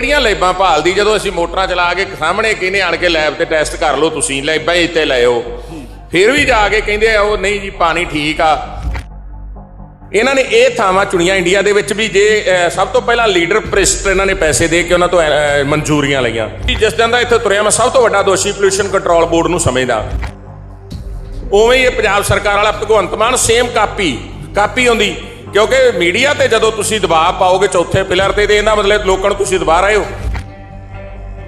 ਕਿਹੜੀਆਂ ਲੈਬਾਂ ਭਾਲਦੀ? ਜਦੋਂ ਅਸੀਂ ਮੋਟਰਾਂ ਚਲਾ ਕੇ ਸਾਹਮਣੇ ਕਹਿੰਦੇ ਆਣ ਕੇ ਲੈਬ ਤੇ ਟੈਸਟ ਕਰ ਲਓ ਤੁਸੀਂ, ਲੈਬਾਂ ਇੱਥੇ ਲੈ ਫਿਰ ਵੀ ਜਾ ਕੇ ਕਹਿੰਦੇ ਆ, ਉਹ ਨਹੀਂ ਜੀ, ਪਾਣੀ ਠੀਕ ਆ। ਇਹਨਾਂ ਨੇ ਇਹ ਥਾਵਾਂ ਚੁਣੀਆਂ ਇੰਡੀਆ ਦੇ ਵਿੱਚ ਵੀ ਜੇ ਸਭ ਤੋਂ ਪਹਿਲਾਂ ਲੀਡਰ ਪ੍ਰਿਸਟ ਇਹਨਾਂ ਨੇ ਪੈਸੇ ਦੇ ਕੇ ਉਹਨਾਂ ਤੋਂ ਮਨਜ਼ੂਰੀਆਂ ਲਈਆਂ। ਜਿਸ ਦਿਨ ਦਾ ਇੱਥੇ ਤੁਰਿਆ ਮੈਂ ਸਭ ਤੋਂ ਵੱਡਾ ਦੋਸ਼ੀ ਪੋਲੂਸ਼ਨ ਕੰਟਰੋਲ ਬੋਰਡ ਨੂੰ ਸਮਝਦਾ। ਉਵੇਂ ਹੀ ਇਹ ਪੰਜਾਬ ਸਰਕਾਰ ਵਾਲਾ Bhagwant Mann same copy copy ਹੁੰਦੀ। ਕਿਉਂਕਿ ਮੀਡੀਆ ਤੇ ਜਦੋਂ ਤੁਸੀਂ ਦਬਾਅ ਪਾਓਗੇ ਚੌਥੇ ਪਿਲਰ ਤੇ ਤੇ ਇਹਦਾ ਮਤਲਬ ਲੋਕਾਂ ਨੂੰ ਤੁਸੀਂ ਦਬਾ ਰਹੇ ਹੋ।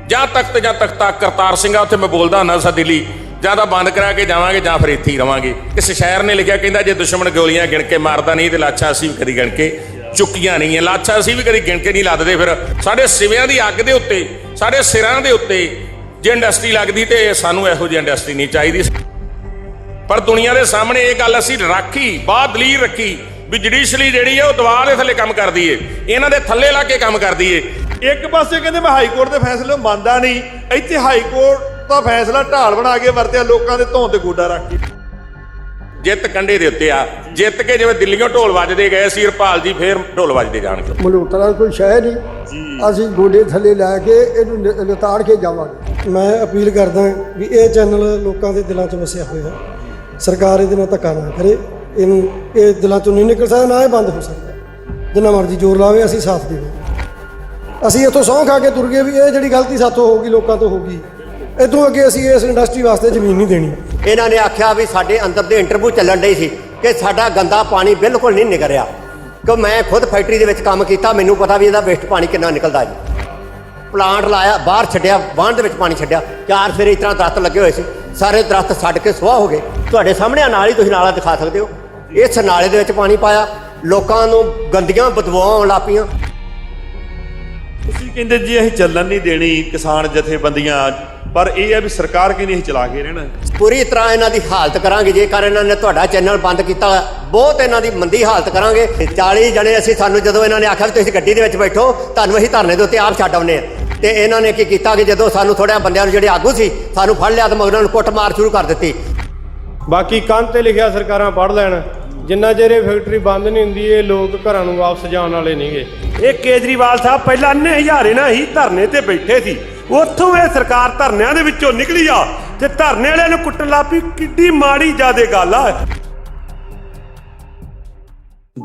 ਜਾਂ ਤਖਤ ਜਾਂ ਤਖਤਾ ਕਰਤਾਰ ਸਿੰਘ ਆ, ਉੱਥੇ ਮੈਂ ਬੋਲਦਾ ਹੁੰਦਾ ਸਾ ਦਿੱਲੀ। ਜਾਂ ਤਾਂ ਬੰਦ ਕਰਾ ਕੇ ਜਾਵਾਂਗੇ ਜਾਂ ਫਿਰ ਇੱਥੇ ਹੀ ਰਵਾਂਗੇ। ਇਸ ਸ਼ਾਇਰ ਨੇ ਲਿਖਿਆ, ਕਹਿੰਦਾ ਜੇ ਦੁਸ਼ਮਣ ਗੋਲੀਆਂ ਗਿਣ ਕੇ ਮਾਰਦਾ ਨਹੀਂ ਤੇ ਲਾਛਾ ਅਸੀਂ ਵੀ ਕਦੀ ਗਿਣ ਕੇ ਚੁੱਕੀਆਂ ਨਹੀਂ ਹੈ। ਲਾਛਾ ਅਸੀਂ ਵੀ ਕਦੀ ਗਿਣ ਕੇ ਨਹੀਂ ਲੱਦਦੇ ਫਿਰ। ਸਾਡੇ ਸਿਵਿਆਂ ਦੀ ਅੱਗ ਦੇ ਉੱਤੇ, ਸਾਡੇ ਸਿਰਾਂ ਦੇ ਉੱਤੇ ਜੇ ਇੰਡਸਟਰੀ ਲੱਗਦੀ ਤੇ ਸਾਨੂੰ ਇਹੋ ਜਿਹੀ ਇੰਡਸਟਰੀ ਨਹੀਂ ਚਾਹੀਦੀ। ਪਰ ਦੁਨੀਆ ਦੇ ਸਾਹਮਣੇ ਇਹ ਗੱਲ ਅਸੀਂ ਰੱਖੀ ਬਾਤ ਦਲੀਲ ਰੱਖੀ ਵੀ ਜੁਡੀਸ਼ਲੀ ਜਿਹੜੀ ਹੈ ਉਹ ਦੀਵਾਰ ਦੇ ਥੱਲੇ ਕੰਮ ਕਰਦੀ ਏ। ਇਹਨਾਂ ਦੇ ਥੱਲੇ ਲਾ ਕੇ ਕੰਮ ਕਰਦੀ ਏ। ਇੱਕ ਪਾਸੇ ਕਹਿੰਦੇ ਮੈਂ ਹਾਈ ਕੋਰਟ ਦੇ ਫੈਸਲੇ ਨੂੰ ਮੰਨਦਾ ਨਹੀਂ ਇੱਥੇ ਹਾਈ ਕੋਰਟ ਦਾ ਫੈਸਲਾ ਢਾਲ ਬਣਾ ਕੇ ਵਰਤਿਆ ਲੋਕਾਂ ਦੇ ਧੌਣ ਤੇ ਗੋਡਾ ਰੱਖ ਕੇ। ਜਿੱਤ ਕੰਡੇ ਦੇ ਉੱਤੇ ਆ। ਜਿੱਤ ਕੇ ਜਿਵੇਂ ਦਿੱਲੀੋਂ ਢੋਲ ਵੱਜਦੇ ਗਏ ਸੀ ਹਰਪਾਲ ਜੀ ਫੇਰ ਢੋਲ ਵੱਜਦੇ ਜਾਣਗੇ। ਮਲੂਤਰਾ ਕੋਈ ਸ਼ੈ ਨਹੀਂ। ਅਸੀਂ ਗੋਡੇ ਥੱਲੇ ਲੈ ਕੇ ਇਹਨੂੰ ਨਿਤਾੜ ਕੇ ਜਾਵਾਂਗੇ। ਮੈਂ ਅਪੀਲ ਕਰਦਾ ਵੀ ਇਹ ਚੈਨਲ ਲੋਕਾਂ ਦੇ ਦਿਲਾਂ 'ਚ ਵਸਿਆ ਹੋਇਆ। ਸਰਕਾਰ ਇਹਦੇ ਨਾਲ ਧੱਕਾ ਨਾ ਕਰੇ, ਇਹਨੂੰ ਇਹ ਦਿਲਾਂ 'ਚੋਂ ਨਹੀਂ ਨਿਕਲ ਸਕਦਾ, ਨਾ ਇਹ ਬੰਦ ਹੋ ਸਕਦਾ। ਜਿੰਨਾ ਮਰਜ਼ੀ ਜ਼ੋਰ ਲਾਵੇ, ਅਸੀਂ ਸਾਥ ਦੇਵਾਂਗੇ। ਅਸੀਂ ਇੱਥੋਂ ਸਹੁੰ ਖਾ ਕੇ ਤੁਰ ਗਏ ਵੀ ਇਹ ਜਿਹੜੀ ਗਲਤੀ ਸਾਥੋਂ ਹੋਊਗੀ ਲੋਕਾਂ ਤੋਂ ਹੋਊਗੀ ਇਦੋਂ ਅੱਗੇ ਅਸੀਂ ਇਸ ਇੰਡਸਟਰੀ ਵਾਸਤੇ ਜ਼ਮੀਨ ਨਹੀਂ ਦੇਣੀ। ਇਹਨਾਂ ਨੇ ਆਖਿਆ ਵੀ ਸਾਡੇ ਅੰਦਰ ਦੇ ਇੰਟਰਵਿਊ ਚੱਲਣ ਡਈ ਸੀ ਕਿ ਸਾਡਾ ਗੰਦਾ ਪਾਣੀ ਬਿਲਕੁਲ ਨਹੀਂ ਨਿਕਲ ਰਿਹਾ। ਕਿ ਮੈਂ ਖੁਦ ਫੈਕਟਰੀ ਦੇ ਵਿੱਚ ਕੰਮ ਕੀਤਾ, ਮੈਨੂੰ ਪਤਾ ਵੀ ਇਹਦਾ ਵੇਸਟ ਪਾਣੀ ਕਿੰਨਾ ਨਿਕਲਦਾ ਜੀ। ਪਲਾਂਟ ਲਾਇਆ, ਬਾਹਰ ਛੱਡਿਆ, ਵਾਹਣ ਦੇ ਵਿੱਚ ਪਾਣੀ ਛੱਡਿਆ। ਚਾਰ ਫੇਰੇ ਇਸ ਤਰ੍ਹਾਂ ਦਰਖਤ ਲੱਗੇ ਹੋਏ ਸੀ। ਸਾਰੇ ਦਰਖਤ ਛੱਡ ਕੇ ਸੁਆਹ ਹੋ ਗਏ। ਤੁਹਾਡੇ ਸਾਹਮਣੇ ਨਾਲ ਹੀ ਤੁਸੀਂ ਨਾਲਾ ਦਿਖਾ ਸਕਦੇ ਹੋ। ਇਸ ਨਾਲੇ ਦੇ ਵਿੱਚ ਪਾਣੀ ਪਾਇਆ ਲੋਕਾਂ ਨੂੰ ਗੰਦੀਆਂ ਲੱਗ ਪਈਆਂ। ਤੁਸੀਂ ਕਹਿੰਦੇ ਜੀ ਅਸੀਂ ਚੱਲਣ ਨਹੀਂ ਦੇਣੀ ਕਿਸਾਨ ਜਥੇਬੰਦੀਆਂ ਪਰ ਇਹ ਹੈ ਵੀ ਸਰਕਾਰ ਕਹਿੰਦੀ ਅਸੀਂ ਚਲਾ ਕੇ ਰਹਿਣਾ। ਪੂਰੀ ਤਰ੍ਹਾਂ ਇਹਨਾਂ ਦੀ ਹਾਲਤ ਕਰਾਂਗੇ ਜੇਕਰ ਇਹਨਾਂ ਨੇ ਤੁਹਾਡਾ ਚੈਨਲ ਬੰਦ ਕੀਤਾ ਬਹੁਤ ਇਹਨਾਂ ਦੀ ਮੰਦੀ ਹਾਲਤ ਕਰਾਂਗੇ। 40 ਜਣੇ ਅਸੀਂ ਸਾਨੂੰ ਜਦੋਂ ਇਹਨਾਂ ਨੇ ਆਖਿਆ ਵੀ ਤੁਸੀਂ ਗੱਡੀ ਦੇ ਵਿੱਚ ਬੈਠੋ ਤੁਹਾਨੂੰ ਅਸੀਂ ਧਰਨੇ ਦੇ ਉੱਤੇ ਆਪ ਛੱਡ ਆਉਂਦੇ ਆ ਤੇ ਇਹਨਾਂ ਨੇ ਕੀ ਕੀਤਾ ਕਿ ਜਦੋਂ ਸਾਨੂੰ ਥੋੜਿਆ ਬੰਦਿਆਂ ਨੂੰ ਜਿਹੜੇ ਆਗੂ ਸੀ ਸਾਨੂੰ ਫੜ ਲਿਆ ਤੇ ਮਗਰ ਨੂੰ ਕੁੱਟ ਮਾਰ ਸ਼ੁਰੂ ਕਰ ਦਿੱਤੀ। ਬਾਕੀ ਕੰਧ ਤੇ ਲਿਖਿਆ ਸਰਕਾਰਾਂ ਪੜ੍ਹ ਲੈਣ। ਜਿੰਨਾ ਚਿਰ ਇਹ ਫੈਕਟਰੀ ਬੰਦ ਨਹੀਂ ਹੁੰਦੀ, ਇਹ ਲੋਕ ਘਰਾਂ ਨੂੰ ਵਾਪਸ ਜਾਣ ਵਾਲੇ ਨਹੀਂਗੇ। ਇਹ ਕੇਜਰੀਵਾਲ ਸਾਹਿਬ ਪਹਿਲਾਂ ਅੰਨੇ ਹਜ਼ਾਰੇ ਨਾਲ ਹੀ ਧਰਨੇ ਤੇ ਬੈਠੇ ਸੀ। ਉੱਥੋਂ ਇਹ ਸਰਕਾਰ ਧਰਨਿਆਂ ਦੇ ਵਿੱਚੋਂ ਨਿਕਲੀ ਆ ਤੇ ਧਰਨੇ ਵਾਲਿਆਂ ਨੂੰ ਕੁੱਟਣ ਲੱਪੀ ਕਿੱਡੀ ਮਾੜੀ ਜਿਆਦੇ ਗੱਲ ਆ।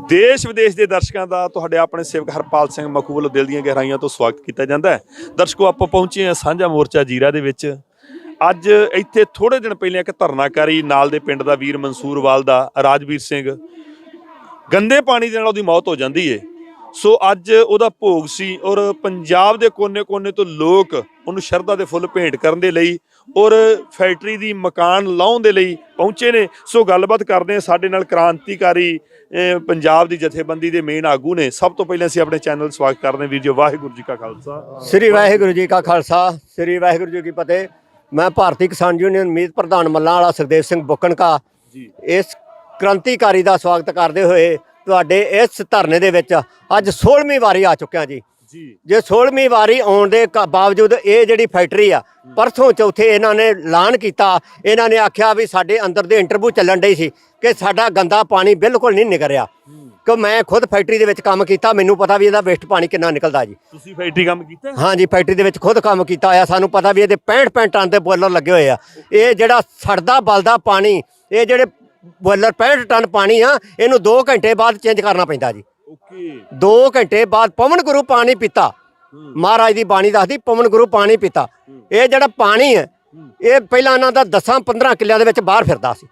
ਦੇਸ਼ ਵਿਦੇਸ਼ ਦੇ ਦਰਸ਼ਕਾਂ ਦਾ ਤੁਹਾਡੇ ਆਪਣੇ ਸੇਵਕ ਹਰਪਾਲ ਸਿੰਘ ਮਖੂ ਵੱਲੋਂ ਦਿਲ ਦੀਆਂ ਗਹਿਰਾਈਆਂ ਤੋਂ ਸਵਾਗਤ ਕੀਤਾ ਜਾਂਦਾ ਹੈ। ਦਰਸ਼ਕੋ, ਆਪਾਂ ਪਹੁੰਚੇ ਹਾਂ ਸਾਂਝਾ ਮੋਰਚਾ ਜੀਰਾ ਦੇ ਵਿੱਚ। ਅੱਜ ਇੱਥੇ ਥੋੜੇ ਦਿਨ ਪਹਿਲਾਂ ਇੱਕ ਧਰਨਾਕਾਰੀ ਨਾਲ ਦੇ ਪਿੰਡ ਦਾ ਵੀਰ ਮਨਸੂਰਵਾਲ ਦਾ, ਰਾਜਵੀਰ ਸਿੰਘ। ਗੰਦੇ ਪਾਣੀ ਦੇ ਨਾਲ ਉਹਦੀ ਮੌਤ ਹੋ ਜਾਂਦੀ ਏ। ਸੋ ਅੱਜ ਉਹਦਾ ਭੋਗ ਸੀ ਔਰ ਪੰਜਾਬ ਦੇ ਕੋਨੇ-ਕੋਨੇ ਤੋਂ ਲੋਕ ਉਹਨੂੰ ਸ਼ਰਧਾ ਦੇ ਫੁੱਲ ਭੇਂਟ ਕਰਨ ਦੇ ਲਈ ਔਰ ਫੈਕਟਰੀ ਦੀ ਮਕਾਨ ਲਾਉਣ ਦੇ ਲਈ ਪਹੁੰਚੇ ਨੇ। ਸੋ ਗੱਲਬਾਤ ਕਰਦੇ ਹਾਂ ਸਾਡੇ ਨਾਲ ਕ੍ਰਾਂਤੀਕਾਰੀ ਪੰਜਾਬ ਦੀ ਜਥੇਬੰਦੀ ਦੇ ਮੇਨ ਆਗੂ ਨੇ। ਸਭ ਤੋਂ ਪਹਿਲਾਂ ਅਸੀਂ ਆਪਣੇ ਚੈਨਲ ਸਵਾਗਤ ਕਰਦੇ ਹਾਂ ਵੀਰ ਜੀ, ਵਾਹਿਗੁਰੂ ਜੀ ਕਾ ਖਾਲਸਾ। ਸ੍ਰੀ ਵਾਹਿਗੁਰੂ ਜੀ ਕਾ ਖਾਲਸਾ, ਸ੍ਰੀ ਵਾਹਿਗੁਰੂ ਜੀ ਕੀ ਫਤਿਹ। ਮੈਂ ਭਾਰਤੀ ਕਿਸਾਨ ਯੂਨੀਅਨ ਮੀਤ ਪ੍ਰਧਾਨ ਮੱਲਾਂ ਵਾਲਾ ਸੁਖਦੇਵ ਸਿੰਘ ਬੁੱਕਣਕਾ। ਜੀ। ਇਸ ਕ੍ਰਾਂਤੀਕਾਰੀ ਦਾ ਸਵਾਗਤ ਕਰਦੇ ਹੋਏ ਤੁਹਾਡੇ ਇਸ ਧਰਨੇ ਦੇ ਵਿੱਚ ਅੱਜ 16ਵੀਂ ਵਾਰੀ ਆ ਚੁੱਕਿਆ ਜੀ। ਜੀ। ਜੇ 16ਵੀਂ ਵਾਰੀ ਆਉਣ ਦੇ ਕ- ਬਾਵਜੂਦ ਇਹ ਜਿਹੜੀ ਫੈਕਟਰੀ ਆ ਪਰਸੋਂ ਚੌਥੇ ਇਹਨਾਂ ਨੇ ਐਲਾਨ ਕੀਤਾ। ਇਹਨਾਂ ਨੇ ਆਖਿਆ ਵੀ ਸਾਡੇ ਅੰਦਰ ਦੇ ਇੰਟਰਵਿਊ ਚੱਲਣ ਡਈ ਸੀ ਕਿ ਸਾਡਾ ਗੰਦਾ ਪਾਣੀ ਬਿਲਕੁਲ ਨਹੀਂ ਨਿਕਲ ਰਿਹਾ ਕਿ ਮੈਂ ਖੁਦ ਫੈਕਟਰੀ ਦੇ ਵਿੱਚ ਕੰਮ ਕੀਤਾ ਮੈਨੂੰ ਪਤਾ ਵੀ ਇਹਦਾ ਵੇਸਟ ਪਾਣੀ ਕਿੰਨਾ ਨਿਕਲਦਾ ਜੀ। ਤੁਸੀਂ ਫੈਕਟਰੀ ਕੰਮ ਕੀਤਾ? ਹਾਂਜੀ ਫੈਕਟਰੀ ਦੇ ਵਿੱਚ ਖੁਦ ਕੰਮ ਕੀਤਾ ਹੋਇਆ ਸਾਨੂੰ ਪਤਾ ਵੀ ਇਹਦੇ 65 65 ਟਨ ਦੇ ਬੋਇਲਰ ਲੱਗੇ ਹੋਏ ਆ। ਇਹ ਜਿਹੜਾ ਸੜਦਾ ਬਲਦਾ ਪਾਣੀ ਇਹ ਜਿਹੜੇ ਬੋਇਲਰ 65 ਟਨ ਪਾਣੀ ਆ ਇਹਨੂੰ 2 ਘੰਟੇ ਬਾਅਦ ਚੇਂਜ ਕਰਨਾ ਪੈਂਦਾ ਜੀ। ਓਕੇ। 2 ਘੰਟੇ ਬਾਅਦ ਪਵਨ ਗੁਰੂ ਪਾਣੀ ਪੀਤਾ। ਮਹਾਰਾਜ ਦੀ ਬਾਣੀ ਦੱਸਦੀ ਪਵਨ ਗੁਰੂ ਪਾਣੀ ਪੀਤਾ। ਇਹ ਜਿਹੜਾ ਪਾਣੀ ਹੈ ਇਹ ਪਹਿਲਾਂ ਇਹਨਾਂ ਦਾ 10 15 ਕਿੱਲਿਆਂ ਦੇ ਵਿੱਚ ਬਾਹਰ ਫਿਰਦਾ ਸੀ।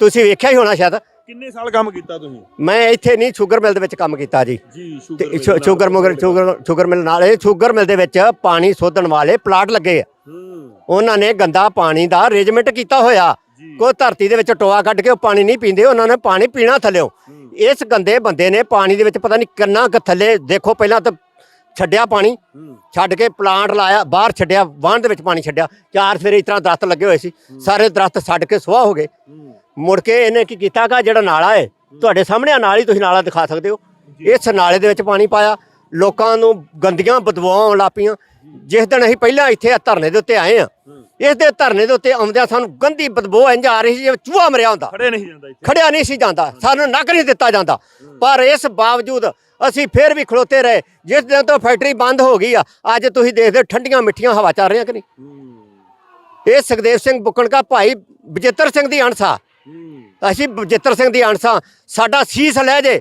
ਤੁਸੀਂ ਵੇਖਿਆ ਹੀ ਹੋਣਾ ਸ਼ਾਇਦ। ਕਿੰਨੇ ਸਾਲ ਕੰਮ ਕੀਤਾ ਤੁਸੀਂ? ਮੈਂ ਇੱਥੇ ਨਹੀਂ ਸ਼ੂਗਰ ਮਿਲ ਦੇ ਵਿੱਚ ਕੰਮ ਕੀਤਾ ਜੀ। ਜੀ ਸ਼ੂਗਰ ਮੁਗਰ ਸ਼ੂਗਰ ਸ਼ੂਗਰ ਮਿਲ ਨਾਲ ਇਹ ਸ਼ੂਗਰ ਮਿਲ ਦੇ ਵਿੱਚ ਪਾਣੀ ਸੋਧਣ ਵਾਲੇ ਪਲਾਟ ਲੱਗੇ ਆ। ਹੂੰ। ਉਹਨਾਂ ਨੇ ਗੰਦਾ ਪਾਣੀ ਦਾ ਅਰੇਂਜਮੈਂਟ ਕੀਤਾ ਹੋਇਆ। ਕੋਈ ਧਰਤੀ ਦੇ ਵਿੱਚ ਟੋਆ ਕੱਢ ਕੇ ਉਹ ਪਾਣੀ ਨਹੀਂ ਪੀਂਦੇ ਉਹਨਾਂ ਨੇ ਪਾਣੀ ਪੀਣਾ ਥੱਲਿਓ। ਇਸ ਗੰਦੇ ਬੰਦੇ ਨੇ ਪਾਣੀ ਦੇ ਵਿੱਚ ਪਤਾ ਨਹੀਂ ਕਿੰਨਾ ਕੁ ਥੱਲੇ ਦੇਖੋ ਪਹਿਲਾਂ ਤਾਂ ਛੱਡਿਆ ਪਾਣੀ ਛੱਡ ਕੇ ਪਲਾਂਟ ਲਾਇਆ ਬਾਹਰ ਛੱਡਿਆ ਵਾਹਣ ਦੇ ਵਿੱਚ ਪਾਣੀ ਛੱਡਿਆ। ਚਾਰ ਫੇਰੇ ਇਸ ਤਰ੍ਹਾਂ ਦਰਖਤ ਲੱਗੇ ਹੋਏ ਸੀ। ਸਾਰੇ ਦਰਖਤ ਛੱਡ ਕੇ ਸੁਆਹ ਹੋ ਗਏ। ਮੁੜ ਕੇ ਇਹਨੇ ਕੀ ਕੀਤਾ ਗਾ? ਜਿਹੜਾ ਨਾਲਾ ਹੈ। ਤੁਹਾਡੇ ਸਾਹਮਣੇ ਨਾਲ ਹੀ ਤੁਸੀਂ ਨਾਲਾ ਦਿਖਾ ਸਕਦੇ ਹੋ। ਇਸ ਨਾਲੇ ਦੇ ਵਿੱਚ ਪਾਣੀ ਪਾਇਆ। ਲੋਕਾਂ ਨੂੰ ਗੰਦੀਆਂ ਆਉਣ ਲੱਪੀਆਂ ਜਿਸ ਦਿਨ ਅਸੀਂ ਪਹਿਲਾਂ ਇੱਥੇ ਧਰਨੇ ਦੇ ਉੱਤੇ ਆਏ ਆ ਇਸ ਦੇ ਧਰਨੇ ਦੇ ਉੱਤੇ ਆਉਂਦਿਆਂ ਸਾਨੂੰ ਗੰਦੀ ਬਦਬੂ ਇੰਜ ਆ ਰਹੀ ਸੀ ਜਿਵੇਂ ਚੂਹਾ ਮਰਿਆ ਹੁੰਦਾ। ਖੜੇ ਨਹੀਂ ਜਾਂਦਾ ਇੱਥੇ। ਖੜਿਆ ਨਹੀਂ ਸੀ ਜਾਂਦਾ ਸਾਨੂੰ ਨੱਕ ਨਹੀਂ ਦਿੱਤਾ ਜਾਂਦਾ। ਪਰ ਇਸ ਬਾਵਜੂਦ ਅਸੀਂ ਫਿਰ ਵੀ ਖਲੋਤੇ ਰਹੇ ਜਿਸ ਦਿਨ ਤੋਂ ਫੈਕਟਰੀ ਬੰਦ ਹੋ ਗਈ ਆ ਅੱਜ ਤੁਸੀਂ ਦੇਖਦੇ ਹੋ ਠੰਡੀਆਂ ਮਿੱਠੀਆਂ ਹਵਾ ਚੱਲ ਰਹੀਆਂ ਕਿ ਨਹੀਂ? ਇਹ ਸੁਖਦੇਵ ਸਿੰਘ ਬੁੱਕਣਕਾ ਭਾਈ ਬਜਿੱਤਰ ਸਿੰਘ ਦੀ ਅਣਸਾ। ਅਸੀਂ ਬਜਿੱਤਰ ਸਿੰਘ ਦੀ ਅਣਸਾ ਸਾਡਾ ਸੀਸ ਲੈ ਜੇ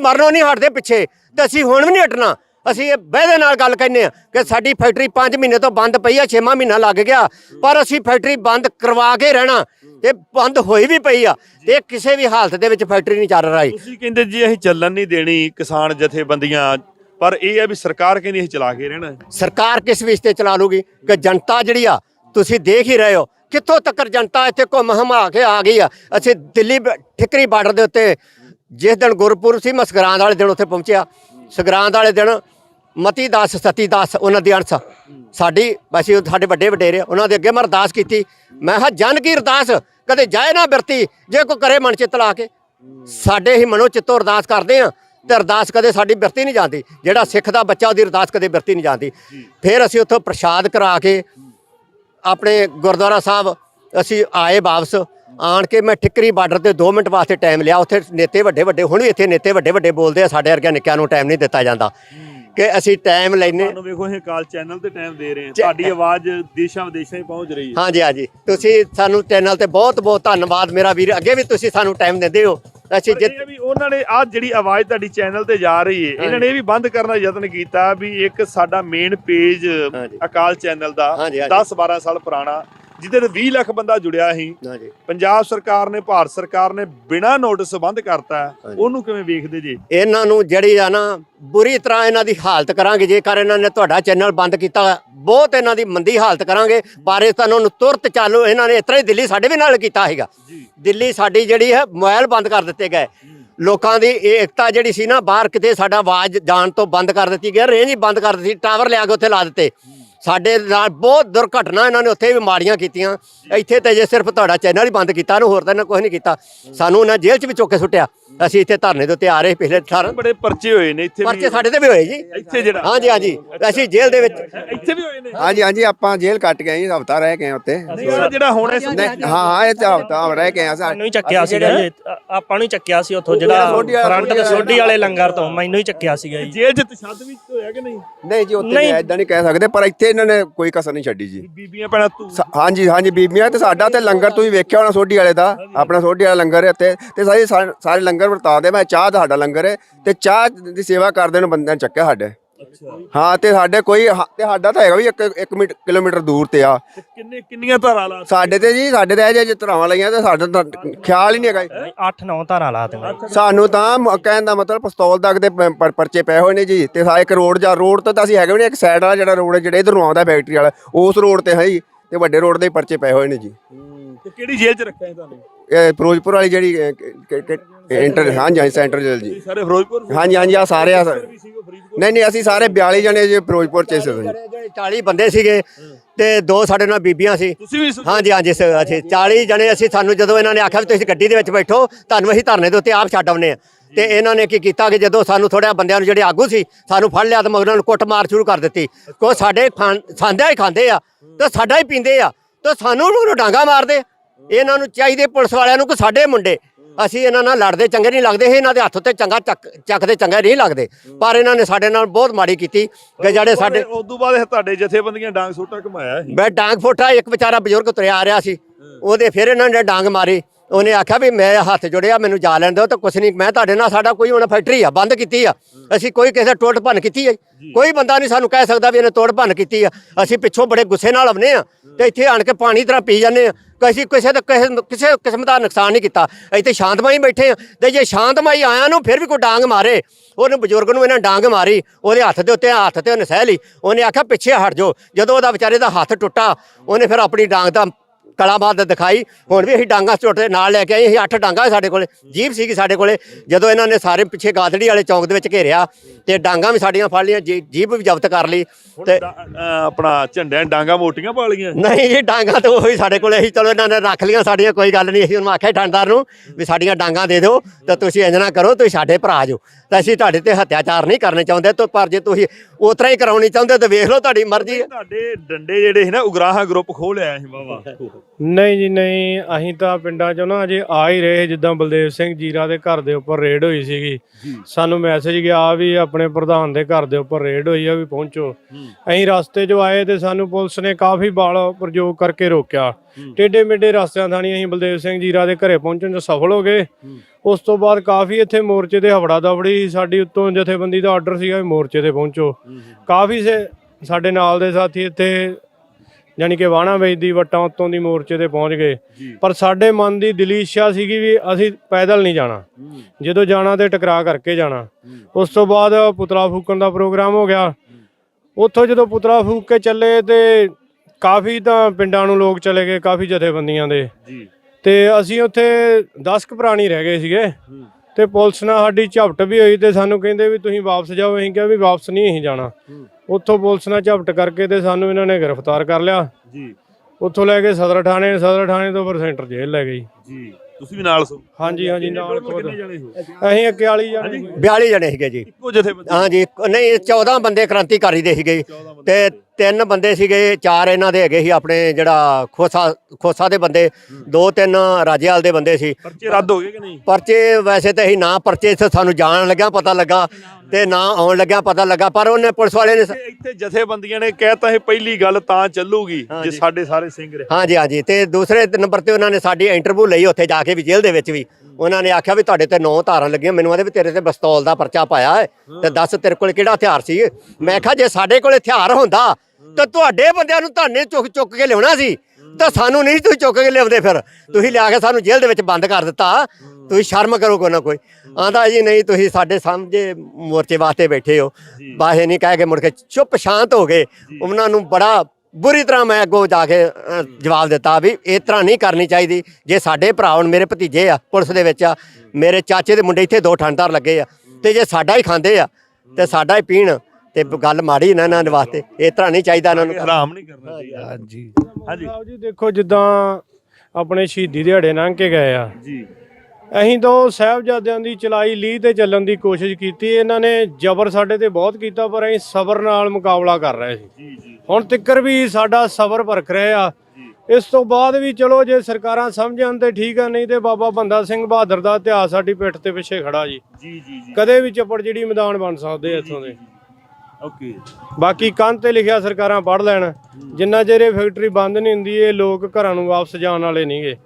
ਮਰਨੋਂ ਨਹੀਂ ਹਟਦੇ ਪਿੱਛੇ ਤੇ ਅਸੀਂ ਹੁਣ ਵੀ ਨਹੀਂ ਹਟਣਾ। ਅਸੀਂ ਇਹ ਬਹਿਦੇ ਨਾਲ ਗੱਲ ਕਹਿੰਨੇ ਆ ਕਿ ਸਾਡੀ ਫੈਕਟਰੀ 5 ਮਹੀਨੇ ਤੋਂ ਬੰਦ ਪਈ ਆ 6ਵਾਂ ਮਹੀਨਾ ਲੱਗ ਗਿਆ। ਪਰ ਅਸੀਂ ਫੈਕਟਰੀ ਬੰਦ ਕਰਵਾ ਕੇ ਰਹਿਣਾ। ਤੇ ਬੰਦ ਹੋਈ ਵੀ ਪਈ ਆ। ਤੇ ਕਿਸੇ ਵੀ ਹਾਲਤ ਦੇ ਵਿੱਚ ਫੈਕਟਰੀ ਨਹੀਂ ਚੱਲ ਰਹੀ। ਤੁਸੀਂ ਕਹਿੰਦੇ ਜੀ ਅਸੀਂ ਚੱਲਣ ਨਹੀਂ ਦੇਣੀ ਕਿਸਾਨ ਜਥੇਬੰਦੀਆਂ ਪਰ ਇਹ ਹੈ ਵੀ ਸਰਕਾਰ ਕਹਿੰਦੀ ਅਸੀਂ ਚਲਾ ਕੇ ਰਹਿਣਾ। ਸਰਕਾਰ ਕਿਸ ਵਿਸ਼ ਤੇ ਚਲਾ ਲੂਗੀ? ਕਿ ਜਨਤਾ ਜਿਹੜੀ ਆ ਤੁਸੀਂ ਦੇਖ ਹੀ ਰਹੇ ਹੋ। ਕਿੱਥੋਂ ਤੱਕ ਜਨਤਾ ਇੱਥੇ ਘੁੰਮ ਹਮਾ ਕੇ ਆ ਗਈ ਆ? ਅਸੀਂ ਦਿੱਲੀ ਠਿਕਰੀ ਬਾਰਡਰ ਦੇ ਉੱਤੇ ਜਿਸ ਦਿਨ ਗੁਰਪੁਰਬ ਸੀ ਮੈਂ ਸੰਗਰਾਂਦ ਵਾਲੇ ਦਿਨ ਉੱਥੇ ਪਹੁੰਚਿਆ। ਸੰਗਰਾਂਦ ਵਾਲੇ ਦਿਨ ਮਤੀ ਦਾਸ, ਸਤੀ ਦਾਸ ਉਹਨਾਂ ਦੀ ਅਣਸ। ਸਾਡੀ ਵੈਸੇ ਉਹ ਸਾਡੇ ਵੱਡੇ ਵਡੇਰੇ ਉਹਨਾਂ ਦੇ ਅੱਗੇ ਮੈਂ ਅਰਦਾਸ ਕੀਤੀ। ਮੈਂ ਹਾਂ ਜਨ ਕੀ ਅਰਦਾਸ? ਕਦੇ ਜਾਏ ਨਾ ਬਿਰਤੀ, ਜੇ ਕੋਈ ਕਰੇ ਮਨ ਚਿੱਤ ਲਾ ਕੇ। ਸਾਡੇ ਹੀ ਮਨੋ ਚਿੱਤੋਂ ਅਰਦਾਸ ਕਰਦੇ ਆ ਤੇ ਅਰਦਾਸ ਕਦੇ ਸਾਡੀ ਬਿਰਤੀ ਨਹੀਂ ਜਾਂਦੀ। ਜਿਹੜਾ ਸਿੱਖ ਦਾ ਬੱਚਾ, ਉਹਦੀ ਅਰਦਾਸ ਕਦੇ ਬਿਰਤੀ ਨਹੀਂ ਜਾਂਦੀ। ਫਿਰ ਅਸੀਂ ਉੱਥੋਂ ਪ੍ਰਸ਼ਾਦ ਕਰਾ ਕੇ ਆਪਣੇ ਗੁਰਦੁਆਰਾ ਸਾਹਿਬ ਅਸੀਂ ਆਏ ਵਾਪਸ। ਆਣ ਕੇ ਮੈਂ ਠਿਕਰੀ ਬਾਰਡਰ ਤੇ 2 ਮਿੰਟ ਵਾਸਤੇ ਟਾਈਮ ਲਿਆ। ਉੱਥੇ ਨੇਤੇ ਵੱਡੇ ਵੱਡੇ ਹੁਣ ਵੀ ਇੱਥੇ ਨੇਤੇ ਵੱਡੇ ਵੱਡੇ ਬੋਲਦੇ ਆ ਸਾਡੇ ਵਰਗਿਆਂ ਨਿੱਕਿਆਂ ਨੂੰ ਟਾਈਮ ਨਹੀਂ ਦਿੱਤਾ ਜਾਂਦਾ। ਕਿ ਅਸੀਂ ਟਾਈਮ ਲੈਨੇ ਤੁਹਾਨੂੰ ਵੇਖੋ ਇਹ ਕਾਲ ਚੈਨਲ ਤੇ ਟਾਈਮ ਦੇ ਰਹੇ ਹਾਂ। ਤੁਹਾਡੀ ਆਵਾਜ਼ ਦੇਸ਼ਾਂ ਵਿਦੇਸ਼ਾਂ 'ਚ ਪਹੁੰਚ ਰਹੀ ਹੈ। ਹਾਂਜੀ ਹਾਂਜੀ। ਤੁਸੀਂ ਸਾਨੂੰ ਚੈਨਲ ਤੇ ਬਹੁਤ ਬਹੁਤ ਧੰਨਵਾਦ ਮੇਰਾ ਵੀਰ। ਅੱਗੇ ਵੀ ਤੁਸੀਂ ਸਾਨੂੰ ਟਾਈਮ ਦਿੰਦੇ ਹੋ। ਅਸੀਂ ਜਿੱਤ ਵੀ ਉਹਨਾਂ ਨੇ ਆ ਜਿਹੜੀ ਆਵਾਜ਼ ਤੁਹਾਡੀ ਚੈਨਲ ਤੇ ਜਾ ਰਹੀ ਹੈ ਇਹਨਾਂ ਨੇ ਇਹ ਵੀ ਬੰਦ ਕਰਨ ਦਾ ਯਤਨ ਕੀਤਾ ਵੀ ਇੱਕ ਸਾਡਾ ਮੇਨ ਪੇਜ। ਅਕਾਲ ਚੈਨਲ ਦਾ ਹਾਂਜੀ, ਹਾਂਜੀ। 10 12 ਸਾਲ ਪੁਰਾਣਾ ਜਿਹਦੇ ਤੇ 20 ਲੱਖ ਬੰਦਾ ਜੁੜਿਆ ਸੀ। ਹਾਂਜੀ। ਪੰਜਾਬ ਸਰਕਾਰ ਨੇ ਭਾਰਤ ਸਰਕਾਰ ਨੇ ਬਿਨਾਂ ਨੋਟਿਸ ਬੰਦ ਕਰਤਾ। ਉਹਨੂੰ ਕਿਵੇਂ ਵੇਖਦੇ ਜੀ? ਇਹਨਾਂ ਨੂੰ ਜਿਹੜੀ ਆ ਨਾ ਬੁਰੀ ਤਰ੍ਹਾਂ ਇਹਨਾਂ ਦੀ ਹਾਲਤ ਕਰਾਂਗੇ ਜੇਕਰ ਇਹਨਾਂ ਨੇ ਤੁਹਾਡਾ ਚੈਨਲ ਬੰਦ ਕੀਤਾ ਬਹੁਤ ਇਹਨਾਂ ਦੀ ਮੰਦੀ ਹਾਲਤ ਕਰਾਂਗੇ ਪਾਕਿਸਤਾਨ ਨੂੰ ਤੁਰਤ ਚਾਲੂ ਇਹਨਾਂ ਨੇ ਇਸ ਤਰ੍ਹਾਂ ਹੀ ਦਿੱਲੀ ਸਾਡੇ ਵੀ ਨਾਲ ਕੀਤਾ ਹੈਗਾ ਦਿੱਲੀ ਸਾਡੀ ਜਿਹੜੀ ਹੈ ਮੋਬਾਈਲ ਬੰਦ ਕਰ ਦਿੱਤੇ ਗਏ। ਲੋਕਾਂ ਦੀ ਏਕਤਾ ਜਿਹੜੀ ਸੀ ਨਾ ਬਾਹਰ ਕਿਤੇ ਸਾਡਾ ਆਵਾਜ਼ ਜਾਣ ਤੋਂ ਬੰਦ ਕਰ ਦਿੱਤੀ ਗਈ ਰੇਂਜ ਹੀ ਬੰਦ ਕਰ ਦਿੱਤੀ ਟਾਵਰ ਲਿਆ ਕੇ ਉੱਥੇ ਲਾ ਦਿੱਤੇ। ਸਾਡੇ ਨਾਲ ਬਹੁਤ ਦੁਰਘਟਨਾ ਇਹਨਾਂ ਨੇ ਉੱਥੇ ਵੀ ਮਾੜੀਆਂ ਕੀਤੀਆਂ। ਇੱਥੇ ਤੇ ਜੇ ਸਿਰਫ ਤੁਹਾਡਾ ਚੈਨਲ ਹੀ ਬੰਦ ਕੀਤਾ ਨੂੰ ਹੋਰ ਤਾਂ ਇਹਨਾਂ ਕੁਝ ਨਹੀਂ ਕੀਤਾ। ਸਾਨੂੰ ਉਹਨਾਂ ਜੇਲ੍ਹ 'ਚ ਵੀ ਚੁੱਕ ਕੇ ਸੁੱਟਿਆ। ਅਸੀਂ ਇੱਥੇ ਧਰਨੇ ਦੇ ਉੱਤੇ ਆ ਰਹੇ ਪਿਛਲੇ 18 ਬੜੇ ਪਰਚੇ ਹੋਏ ਨੇ ਇੱਥੇ ਪਰਚੇ ਸਾਡੇ ਤੇ ਵੀ ਹੋਏ ਜੀ। ਇੱਥੇ ਜਿਹੜਾ। ਹਾਂਜੀ ਹਾਂਜੀ। ਅਸੀਂ ਜੇਲ੍ਹ ਦੇ ਵਿੱਚ ਇੱਥੇ ਵੀ ਹੋਏ ਨੇ। ਹਾਂਜੀ ਹਾਂਜੀ ਆਪਾਂ ਜੇਲ੍ਹ ਕੱਟ ਗਏ ਜੀ ਹਫਤਾ ਰਹਿ ਗਏ ਹਾਂ ਉੱਤੇ ਜਿਹੜਾ ਹੁਣ ਇਸ ਹਾਂ ਹਾਂ ਇਹ ਤਾਂ ਹਫਤਾ ਰਹਿ ਗਏ ਆ ਮੈਨੂੰ ਹੀ ਚੱਕਿਆ ਸੀਗਾ ਜੀ। ਅ- ਆਪਾਂ ਨੂੰ ਹੀ ਚੱਕਿਆ ਸੀ ਉੱਥੋਂ ਜਿਹੜਾ ਫਰੰਟ ਤੇ ਸੋਢੀ ਵਾਲੇ ਲੰਗਰ ਤੋਂ। ਮੈਨੂੰ ਹੀ ਚੱਕਿਆ ਸੀਗਾ ਜੀ। ਜੇਲ੍ਹ 'ਚ ਤਸ਼ੱਦਦ ਵੀ ਹੋਇਆ ਕਿ ਨਹੀਂ? ਨਹੀਂ ਜੀ ਉੱਤੇ ਨਹੀਂ। ਐਦਾਂ ਨਹੀਂ ਕਹਿ ਸਕਦੇ ਪਰ ਇੱਥੇ ਇਹਨਾਂ ਨੇ ਕੋਈ ਕਸਰ ਨਹੀਂ ਛੱਡੀ ਜੀ। ਬੀਬੀਆਂ ਭੈਣਾਂ ਤੂੰ ਸ- ਹਾਂਜੀ ਹਾਂਜੀ ਬੀਬੀਆਂ ਤੇ ਸਾਡਾ ਤੇ ਲੰਗਰ ਤੁਸੀਂ ਵੇਖਿਆ ਹੋਣਾ ਸੋਢੀ ਵਾਲੇ ਦਾ ਆਪਣਾ ਸੋਢੀ ਵਾਲਾ ਲੰਗਰ ਹੈ ਇੱਥੇ। ਤੇ ਸਾਰੇ ਸਾ- ਸਾਰੇ ਲੰਗਰ ਵਰਤਾਦੇ ਮੈਂ ਚਾਹ ਦਾ ਸਾਡਾ ਲੰਗਰ ਹੈ ਤੇ ਚਾਹ ਦੀ ਸੇਵਾ ਕਰਦੇ ਨੂੰ ਬੰਦਿਆਂ ਨੇ ਚੱਕਿਆ ਸਾਡੇ। ਹਾਂ ਤੇ ਸਾਡੇ ਕੋਈ ਹਾਂ, ਤੇ ਸਾਡਾ ਤਾਂ ਹੈਗਾ ਵੀ 1 ਮਿੰਟ ਕਿਲੋਮੀਟਰ ਦੂਰ ਤੇ ਆ। ਕਿੰਨੇ ਕਿੰਨੀਆਂ ਧਾਰਾਂ ਲਾ ਸਾਡੇ ਤੇ ਜੀ ਸਾਡੇ ਤੇ ਇਹ ਜੇ ਧਰਾਵਾਂ ਲਈਆਂ ਤੇ ਸਾਡਾ ਤਾਂ ਖਿਆਲ ਹੀ ਨਹੀਂ ਹੈਗਾ। ਜੀ। 8-9 ਧਾਰਾਂ ਲਾ ਦਿੰਦੇ ਸਾਨੂੰ ਤਾਂ ਮ- ਕਹਿਣ ਦਾ ਮਤਲਬ ਪਿਸਤੌਲ ਤੱਕ ਦੇ ਪ- ਪਰ- ਪਰਚੇ ਪਏ ਹੋਏ ਨੇ ਜੀ ਤੇ ਸਾਰੇ ਇੱਕ ਰੋਡ ਜਾ ਰੋਡ ਤੋਂ ਤਾਂ ਅਸੀਂ ਹੈਗੇ ਵੀ ਨੇ ਇੱਕ ਸਾਈਡ ਵਾਲਾ ਜਿਹੜਾ ਰੋਡ ਹੈ ਜਿਹੜਾ ਇਧਰ ਨੂੰ ਆਉਂਦਾ ਫੈਕਟਰੀ ਵਾਲਾ ਉਸ ਰੋਡ ਤੇ ਹੈ ਜੀ ਤੇ ਵੱਡੇ ਰੋਡ ਦੇ ਹੀ ਪਰਚੇ ਪਏ ਹੋਏ ਨੇ ਜੀ। ਤੇ ਕਿਹੜੀ ਜੇਲ੍ਹ 'ਚ ਰੱਖਿਆ ਤੁਹਾਨੂੰ? ਇਹ ਫਿਰੋਜ਼ਪੁਰ ਵਾਲੀ ਜਿਹੜੀ ਅਹ, ਕ- ਕ- ਕ- ਇੰਟਰ ਹਾਂਜੀ ਹਾਂਜੀ ਸੈਂਟਰ ਜੇਲ੍ਹ ਜੀ। ਸਾਰੇ ਫਿਰੋਜ਼ਪੁਰ ਹਾਂਜੀ ਹਾਂਜੀ ਆ ਸਾਰੇ ਆ। ਨਹੀਂ ਨਹੀਂ ਅਸੀਂ ਸਾਰੇ 42 ਜਣੇ ਜੀ ਫਿਰੋਜ਼ਪੁਰ ਚ ਸੀ। ਜੀ ਜਿਹੜੇ 40 ਬੰਦੇ ਸੀਗੇ ਤੇ ਦੋ ਸਾਡੇ ਨਾਲ ਬੀਬੀਆਂ ਸੀ। ਤੁਸੀਂ ਵੀ ਹਾਂਜੀ ਹਾਂਜੀ ਸ- ਅਸੀਂ 40 ਜਣੇ ਅਸੀਂ ਸਾਨੂੰ ਜਦੋਂ ਇਹਨਾਂ ਨੇ ਆਖਿਆ ਵੀ ਤੁਸੀਂ ਗੱਡੀ ਦੇ ਵਿੱਚ ਬੈਠੋ ਤੁਹਾਨੂੰ ਅਸੀਂ ਧਰਨੇ ਦੇ ਉੱਤੇ ਆਪ ਛੱਡ ਆਉਂਦੇ ਆ ਤੇ ਇਹਨਾਂ ਨੇ ਕੀ ਕੀਤਾ ਕਿ ਜਦੋਂ ਸਾਨੂੰ ਥੋੜਿਆ ਬੰਦਿਆਂ ਨੂੰ ਜਿਹੜੇ ਆਗੂ ਸੀ ਸਾਨੂੰ ਫੜ ਲਿਆ ਤੇ ਮਗਰ ਉਹਨਾਂ ਨੂੰ ਕੁੱਟ ਮਾਰ ਸ਼ੁਰੂ ਕਰ ਦਿੱਤੀ। ਕੋ ਸਾਡੇ ਖਾਂ- ਖਾਂਦਿਆਂ ਹੀ ਖਾਂਦੇ ਆ ਤੇ ਸਾਡਾ ਹੀ ਪੀਂਦੇ ਆ। ਤੇ ਸਾਨੂੰ ਉਹਨੂੰ ਡਾਂਗਾ ਮਾਰਦੇ। ਇਹਨਾਂ ਨੂੰ ਚਾਹੀਦੇ ਪੁਲਿਸ ਵਾਲਿਆਂ ਨੂੰ ਕਿ ਸਾਡੇ ਮੁੰਡੇ ਅਸੀਂ ਇਹਨਾਂ ਨਾਲ ਲੜਦੇ ਚੰਗੇ ਨਹੀਂ ਲੱਗਦੇ ਇਹ ਇਹਨਾਂ ਦੇ ਹੱਥ ਉੱਤੇ ਚੰਗਾ ਚੱਕ ਚੱਕਦੇ ਚੰਗੇ ਨਹੀਂ ਲੱਗਦੇ। ਪਰ ਇਹਨਾਂ ਨੇ ਸਾਡੇ ਨਾਲ ਬਹੁਤ ਮਾੜੀ ਕੀਤੀ ਕਿ ਜਿਹੜੇ ਸਾਡੇ ਉਸ ਤੋਂ ਬਾਅਦ ਇਹ ਤੁਹਾਡੇ ਜਥੇਬੰਦੀਆਂ ਡਾਂਗ ਸੋਟਾ ਘਮਾਇਆ ਸੀ। ਮੈਂ ਡਾਂਗ ਫੋਟਾ ਇੱਕ ਵਿਚਾਰਾ ਬਜ਼ੁਰਗ ਤੁਰਿਆ ਆ ਰਿਹਾ ਸੀ। ਉਹਦੇ ਫਿਰ ਇਹਨਾਂ ਨੇ ਡਾਂਗ ਮਾਰੀ। ਉਹਨੇ ਆਖਿਆ ਵੀ ਮੈਂ ਹੱਥ ਜੁੜਿਆ ਮੈਨੂੰ ਜਾ ਲੈਣ ਦਿਓ ਤਾਂ ਕੁਛ ਨਹੀਂ। ਮੈਂ ਤੁਹਾਡੇ ਨਾਲ ਸਾਡਾ ਕੋਈ ਹੁਣ ਫੈਕਟਰੀ ਆ ਬੰਦ ਕੀਤੀ ਆ। ਅਸੀਂ ਕੋਈ ਕਿਸੇ ਟੋਟ ਭੰਨ ਕੀਤੀ ਹੈ ਕੋਈ ਬੰਦਾ ਨਹੀਂ ਸਾਨੂੰ ਕਹਿ ਸਕਦਾ ਵੀ ਇਹਨੇ ਤੋੜ ਭੰਨ ਕੀਤੀ ਆ। ਅਸੀਂ ਪਿੱਛੋਂ ਬੜੇ ਗੁੱਸੇ ਨਾਲ ਆਉਨੇ ਆ ਤੇ ਇੱਥੇ ਆਣ ਕੇ ਪਾਣੀ ਤਰ੍ਹਾਂ ਪੀ ਜਾਂਦੇ ਆ। ਕਿ ਅਸੀਂ ਕਿਸੇ ਦਾ ਕਿਸੇ ਕਿਸੇ ਕਿਸਮ ਦਾ ਨੁਕਸਾਨ ਨਹੀਂ ਕੀਤਾ। ਇੱਥੇ ਸ਼ਾਂਤਮਈ ਬੈਠੇ ਆ। ਤੇ ਜੇ ਸ਼ਾਂਤਮਈ ਆਇਆ ਨੂੰ ਫਿਰ ਵੀ ਕੋਈ ਡਾਂਗ ਮਾਰੇ। ਉਹਨੇ ਬਜ਼ੁਰਗ ਨੂੰ ਇਹਨਾਂ ਡਾਂਗ ਮਾਰੀ ਉਹਦੇ ਹੱਥ ਦੇ ਉੱਤੇ ਹੱਥ ਤੇ ਉਹਨੇ ਸਹਿ ਲਈ। ਉਹਨੇ ਆਖਿਆ ਪਿੱਛੇ ਹਟ ਜਾਓ। ਜਦੋਂ ਉਹਦਾ ਵਿਚਾਰੇ ਦਾ ਹੱਥ ਟੁੱਟਾ ਉਹਨੇ ਫਿਰ ਆਪਣੀ ਡਾਂਗ ਦਾ ਕਲਾਬਾਦ ਦਿਖਾਈ। ਹੁਣ ਵੀ ਅਸੀਂ ਡਾਂਗਾ ਝੋਟੇ ਨਾਲ ਲੈ ਕੇ ਆਏ ਅਸੀਂ ਅੱਠ ਡਾਂਗਾ ਸਾਡੇ ਕੋਲੇ ਜੀਪ ਸੀਗੀ ਸਾਡੇ ਕੋਲੇ। ਜਦੋਂ ਇਹਨਾਂ ਨੇ ਸਾਰੇ ਪਿੱਛੇ ਗਾਦੜੀ ਵਾਲੇ ਚੌਂਕ ਦੇ ਵਿੱਚ ਘੇਰਿਆ ਤੇ ਡਾਂਗਾ ਵੀ ਸਾਡੀਆਂ ਫੜ ਲਈਆਂ ਜੀ- ਜੀਪ ਵੀ ਜ਼ਬਤ ਕਰ ਲਈ ਤੇ ਆਪਣਾ ਝੰਡਿਆਂ ਡਾਂਗਾ ਮੋਟੀਆਂ ਪਾ ਲਈਆਂ। ਨਹੀਂ ਜੀ ਡਾਂਗਾ ਤਾਂ ਉਹੀ ਸਾਡੇ ਕੋਲੇ ਅਸੀਂ ਚਲੋ ਇਹਨਾਂ ਨੇ ਰੱਖ ਲਈਆਂ ਸਾਡੀਆਂ ਕੋਈ ਗੱਲ ਨਹੀਂ ਅਸੀਂ ਉਹਨੂੰ ਆਖਿਆ ਠੰਡਾਰ ਨੂੰ ਵੀ ਸਾਡੀਆਂ ਡਾਂਗਾ ਦੇ ਦਿਓ ਤਾਂ ਤੁਸੀਂ ਇੰਜ ਨਾ ਕਰੋ ਤੁਸੀਂ ਸਾਡੇ ਭਰਾ ਜੋ। ਤਾਂ ਅਸੀਂ ਤੁਹਾਡੇ ਤੇ ਹੱਤਿਆਚਾਰ ਨਹੀਂ ਕਰਨੇ ਚਾਹੁੰਦੇ ਤਾਂ ਪਰ ਜੇ ਤੁਸੀਂ ਉਸ ਤਰ੍ਹਾਂ ਹੀ ਕਰਾਉਣੀ ਚਾਹੁੰਦੇ ਤਾਂ ਵੇਖ ਲਓ ਤੁਹਾਡੀ ਮਰਜ਼ੀ ਹੈ। ਤੁਹਾਡੇ ਡੰਡੇ ਜਿਹੜੇ ਸੀ ਨਾ ਉਗਰਾਹਾਂ ਗਰੁੱਪ ਖੋਲਿਆ ਸੀ ਵਾਵਾ ਨਹੀਂ ਜੀ ਨਹੀਂ ਅਸੀਂ ਤਾਂ ਪਿੰਡਾਂ ਚੋਂ ਨਾ ਅਜੇ ਆ ਹੀ ਰਹੇ ਜਿੱਦਾਂ ਬਲਦੇਵ ਸਿੰਘ ਜੀਰਾ ਦੇ ਘਰ ਦੇ ਉੱਪਰ ਰੇਡ ਹੋਈ ਸੀਗੀ। ਸਾਨੂੰ ਮੈਸੇਜ ਗਿਆ ਵੀ ਆਪਣੇ ਪ੍ਰਧਾਨ ਦੇ ਘਰ ਦੇ ਉੱਪਰ ਰੇਡ ਹੋਈ ਆ ਵੀ ਪਹੁੰਚੋ। ਅਸੀਂ ਰਸਤੇ 'ਚ ਆਏ ਤੇ ਸਾਨੂੰ ਪੁਲਿਸ ਨੇ ਕਾਫੀ ਬਾਲ ਪ੍ਰਯੋਗ ਕਰਕੇ ਰੋਕਿਆ। ਟੇਡੇ ਮੇਡੇ ਰਸਤਿਆਂ ਥਾਣੀ ਅਸੀਂ ਬਲਦੇਵ ਸਿੰਘ ਜੀਰਾ ਦੇ ਘਰੇ ਪਹੁੰਚਣ 'ਚ ਸਫਲ ਹੋ ਗਏ। ਉਸ ਤੋਂ ਬਾਅਦ ਕਾਫੀ ਇੱਥੇ ਮੋਰਚੇ ਦੇ ਹਵੜਾ ਦਵੜੀ ਸਾਡੀ ਉੱਤੋਂ ਜਥੇਬੰਦੀ ਦਾ ਆਰਡਰ ਸੀਗਾ ਵੀ ਮੋਰਚੇ ਤੇ ਪਹੁੰਚੋ। ਕਾਫੀ ਸੇ ਸਾਡੇ ਨਾਲ ਦੇ ਸਾਥੀ ਇੱਥੇ ਯਾਨੀ ਕਿ ਵਾਣਾ ਵੇਚਦੀ ਵਟਾਂ ਉੱਤੋਂ ਦੀ ਮੋਰਚੇ ਤੇ ਪਹੁੰਚ ਗਏ। ਪਰ ਸਾਡੇ ਮਨ ਦੀ ਦਿਲੀ ਇੱਛਾ ਸੀਗੀ ਵੀ ਅਸੀਂ ਪੈਦਲ ਨਹੀਂ ਜਾਣਾ। ਜਦੋਂ ਜਾਣਾ ਤੇ ਟਕਰਾ ਕਰਕੇ ਜਾਣਾ। ਉਸ ਤੋਂ ਬਾਅਦ ਪੁਤਲਾ ਫੂਕਣ ਦਾ ਪ੍ਰੋਗਰਾਮ ਹੋ ਗਿਆ। ਉੱਥੋਂ ਜਦੋਂ ਪੁਤਲਾ ਫੂਕ ਕੇ ਚੱਲੇ ਤੇ ਕਾਫੀ ਤਾਂ ਪਿੰਡਾਂ ਨੂੰ ਲੋਕ ਚਲੇ ਗਏ ਕਾਫੀ ਜਥੇਬੰਦੀਆਂ ਦੇ। ਜੀ। ਤੇ ਅਸੀਂ ਉੱਥੇ 10 ਕੁ ਪ੍ਰਾਣੀ ਰਹਿ ਗਏ ਸੀਗੇ। ਤੇ ਪੁਲਿਸ ਨਾਲ ਸਾਡੀ ਝਪਟ ਵੀ ਹੋਈ ਤੇ ਸਾਨੂੰ ਕਹਿੰਦੇ ਵੀ ਤੁਸੀਂ ਵਾਪਸ ਜਾਓ। ਅਸੀਂ ਕਿਹਾ ਵੀ ਵਾਪਸ ਨਹੀਂ ਅਸੀਂ ਜਾਣਾ। ਉੱਥੋਂ ਪੁਲਿਸ ਨਾਲ ਝਪਟ ਕਰਕੇ ਤੇ ਸਾਨੂੰ ਇਹਨਾਂ ਨੇ ਗ੍ਰਿਫਤਾਰ ਕਰ ਲਿਆ। ਜੀ। ਉੱਥੋਂ ਲੈ ਕੇ ਸਦਰ ਥਾਣੇ ਸਦਰ ਥਾਣੇ ਤੋਂ ਫਿਰ ਸੈਂਟਰ ਜੇਲ੍ਹ ਲੈ ਗਈ ਜੀ। ਤੁਸੀਂ ਵੀ ਨਾਲ ਸੋ? ਹਾਂਜੀ ਹਾਂਜੀ ਨਾਲ ਖੁਦ। ਕਿੰਨੇ ਜਣੇ ਹੋ? ਅਸੀਂ 41 ਜਣੇ 42 ਜਣੇ ਸੀਗੇ ਜੀ। ਇੱਕੋ ਹਾਂਜੀ ਇੱਕ- ਨਹੀਂ 14 ਬੰਦੇ ਕ੍ਰਾਂਤੀਕਾਰੀ ਦੇ ਸੀਗੇ ਤੇ ਤਿੰਨ ਬੰਦੇ ਸੀਗੇ ਚਾਰ ਇਹਨਾਂ ਦੇ ਹੈਗੇ ਸੀ ਆਪਣੇ ਜਿਹੜਾ ਖੋਸਾ ਖੋਸਾ ਦੇ ਬੰਦੇ। ਦੋ ਤਿੰਨ ਰਾਜੇਵਾਲ ਦੇ ਬੰਦੇ ਸੀ। ਪਰਚੇ ਰੱਦ ਹੋ ਗਏ ਕਿ ਨਹੀਂ? ਪਰਚੇ ਵੈਸੇ ਤਾਂ ਅਸੀਂ ਨਾ ਪਰਚੇ ਇੱਥੇ ਸਾਨੂੰ ਜਾਣ ਲੱਗਿਆ ਪਤਾ ਲੱਗਾ ਤੇ ਨਾ ਆਉਣ ਲੱਗਿਆ ਪਤਾ ਲੱਗਾ ਪਰ ਉਹਨੇ ਪੁਲਿਸ ਵਾਲੇ ਨੇ ਸ- ਤੇ ਇੱਥੇ ਜਥੇਬੰਦੀਆਂ ਨੇ ਕਹਿਤਾ ਇਹ ਪਹਿਲੀ ਗੱਲ ਤਾਂ ਚੱਲੂਗੀ ਜੇ ਸਾਡੇ ਸਾਰੇ ਸਿੰਘ ਰਹੇ। ਹਾਂਜੀ ਹਾਂਜੀ। ਤੇ ਦੂਸਰੇ ਨੰਬਰ ਤੇ ਉਹਨਾਂ ਨੇ ਸਾਡੀ ਇੰਟਰਵਿਊ ਲਈ ਉੱਥੇ ਜਾ ਕੇ ਵੀ ਜੇਲ੍ਹ ਦੇ ਵਿੱਚ ਵੀ। ਉਹਨਾਂ ਨੇ ਆਖਿਆ ਵੀ ਤੁਹਾਡੇ ਤੇ ਨੌ ਧਾਰਾਂ ਲੱਗੀਆਂ ਮੈਨੂੰ ਆਦੇ ਵੀ ਤੇਰੇ ਤੇ ਪਿਸਤੌਲ ਦਾ ਪਰਚਾ ਪਾਇਆ ਹੈ। ਤੇ ਦੱਸ ਤੇਰੇ ਕੋਲ ਕਿਹੜਾ ਹਥਿਆਰ ਸੀ? ਮੈਂ ਕਿਹਾ ਜੇ ਸਾਡੇ ਕੋਲ ਹਥਿਆਰ ਹੁੰਦਾ ਤਾਂ ਤੁਹਾਡੇ ਬੰਦਿਆਂ ਨੂੰ ਧਾਨੇ ਚੁੱਕ ਚੁੱਕ ਕੇ ਲਿਆਉਣਾ ਸੀ। ਤਾਂ ਸਾਨੂੰ ਨਹੀਂ ਤੁਸੀਂ ਚੁੱਕ ਕੇ ਲਿਆਉਂਦੇ ਫਿਰ। ਤੁਸੀਂ ਲਿਆ ਕੇ ਸਾਨੂੰ ਜੇਲ੍ਹ ਦੇ ਵਿੱਚ ਬੰਦ ਕਰ ਦਿੱਤਾ। ਤੁਸੀਂ ਸ਼ਰਮ ਕਰੋ ਕੋਈ ਨਾ ਕੋਈ। ਆਂਦਾ ਜੀ, ਨਹੀਂ, ਤੁਸੀਂ ਸਾਡੇ ਸਮਝੇ ਮੋਰਚੇ ਵਾਸਤੇ ਬੈਠੇ ਹੋ। ਬਾਹੇ ਨਹੀਂ ਕਹਿ ਕੇ ਮੁੜ ਕੇ ਚੁੱਪ ਸ਼ਾਂਤ ਹੋ ਗਏ। ਉਹਨਾਂ ਨੂੰ ਬੜਾ ਬੁਰੀ ਤਰ੍ਹਾਂ ਮੈਂ ਅੱਗੋਂ ਜਾ ਕੇ ਜਵਾਬ ਦਿੱਤਾ ਵੀ ਇਸ ਤਰ੍ਹਾਂ ਨਹੀਂ ਕਰਨੀ ਚਾਹੀਦੀ। ਜੇ ਸਾਡੇ ਭਰਾ ਹੁਣ ਮੇਰੇ ਭਤੀਜੇ ਆ, ਪੁਲਿਸ ਦੇ ਵਿੱਚ ਆ, ਮੇਰੇ ਚਾਚੇ ਦੇ ਮੁੰਡੇ ਇੱਥੇ ਦੋ ਠੰਡਦਾਰ ਲੱਗੇ ਆ। ਤੇ ਜੇ ਸਾਡਾ ਹੀ ਖਾਂਦੇ ਆ, ਤੇ ਸਾਡਾ ਹੀ ਪੀਣ ਤੇ ਗੱਲ ਮਾੜੀ ਨਾ ਇਹਨਾਂ ਦੇ ਵਾਸਤੇ। ਇਸ ਤਰ੍ਹਾਂ ਨਹੀਂ ਚਾਹੀਦਾ ਇਹਨਾਂ ਨੂੰ। ਹਰਾਮ ਨਹੀਂ ਕਰਨਾ ਚਾਹੀਦਾ। ਹਾਂਜੀ। ਹਾਂਜੀ। ਸਾਹਿਬ ਜੀ ਦੇਖੋ ਜਿੱਦਾਂ ਆਪਣੇ ਸ਼ਹੀਦੀ ਦਿਹਾੜੇ ਲੰਘ ਕੇ ਗਏ ਆ। ਜੀ। ਅਸੀਂ ਤਾਂ ਸਾਹਿਬਜ਼ਾਦਿਆਂ ਦੀ ਚਲਾਈ ਲੀਹ ਤੇ ਚੱਲਣ ਦੀ ਕੋਸ਼ਿਸ਼ ਕੀਤੀ। ਇਹਨਾਂ ਨੇ ਜ਼ਬਰ ਸਾਡੇ ਤੇ ਬਹੁਤ ਕੀਤਾ ਪਰ ਅਸੀਂ ਸਬਰ ਨਾਲ ਮੁਕਾਬਲਾ ਕਰ ਰਹੇ ਸੀ। ਜੀ ਜੀ। ਹੁਣ ਤਿੱਕਰ ਵੀ ਸਾਡਾ ਸਬਰ ਭਰਕ ਰਹੇ ਆ। ਇਸ ਤੋਂ ਬਾਅਦ ਵੀ ਚਲੋ ਜੇ ਸਰਕਾਰਾਂ ਸਮਝਣ ਤੇ ਠੀਕ ਆ ਨਹੀਂ ਤੇ ਬਾਬਾ ਬੰਦਾ ਸਿੰਘ ਬਹਾਦਰ ਦਾ ਇਤਿਹਾਸ ਸਾਡੀ ਪਿੱਠ ਤੇ ਪਿੱਛੇ ਖੜਾ ਜੀ। ਜੀ ਕਦੇ ਵੀ ਚੱਪੜ ਜਿਹੜੀ ਮੈਦਾਨ ਬਣ ਸਕਦੇ ਇੱਥੋਂ ਦੇ। ਓਕੇ। ਬਾਕੀ ਕੰਧ ਤੇ ਲਿਖਿਆ ਸਰਕਾਰਾਂ ਪੜ ਲੈਣ। ਜਿੰਨਾ ਚਿਰ ਇਹ ਫੈਕਟਰੀ ਬੰਦ ਨਹੀਂ ਹੁੰਦੀ ਇਹ ਲੋਕ ਘਰਾਂ ਨੂੰ ਵਾਪਸ ਜਾਣ ਵਾਲੇ ਨਹੀਂਗੇ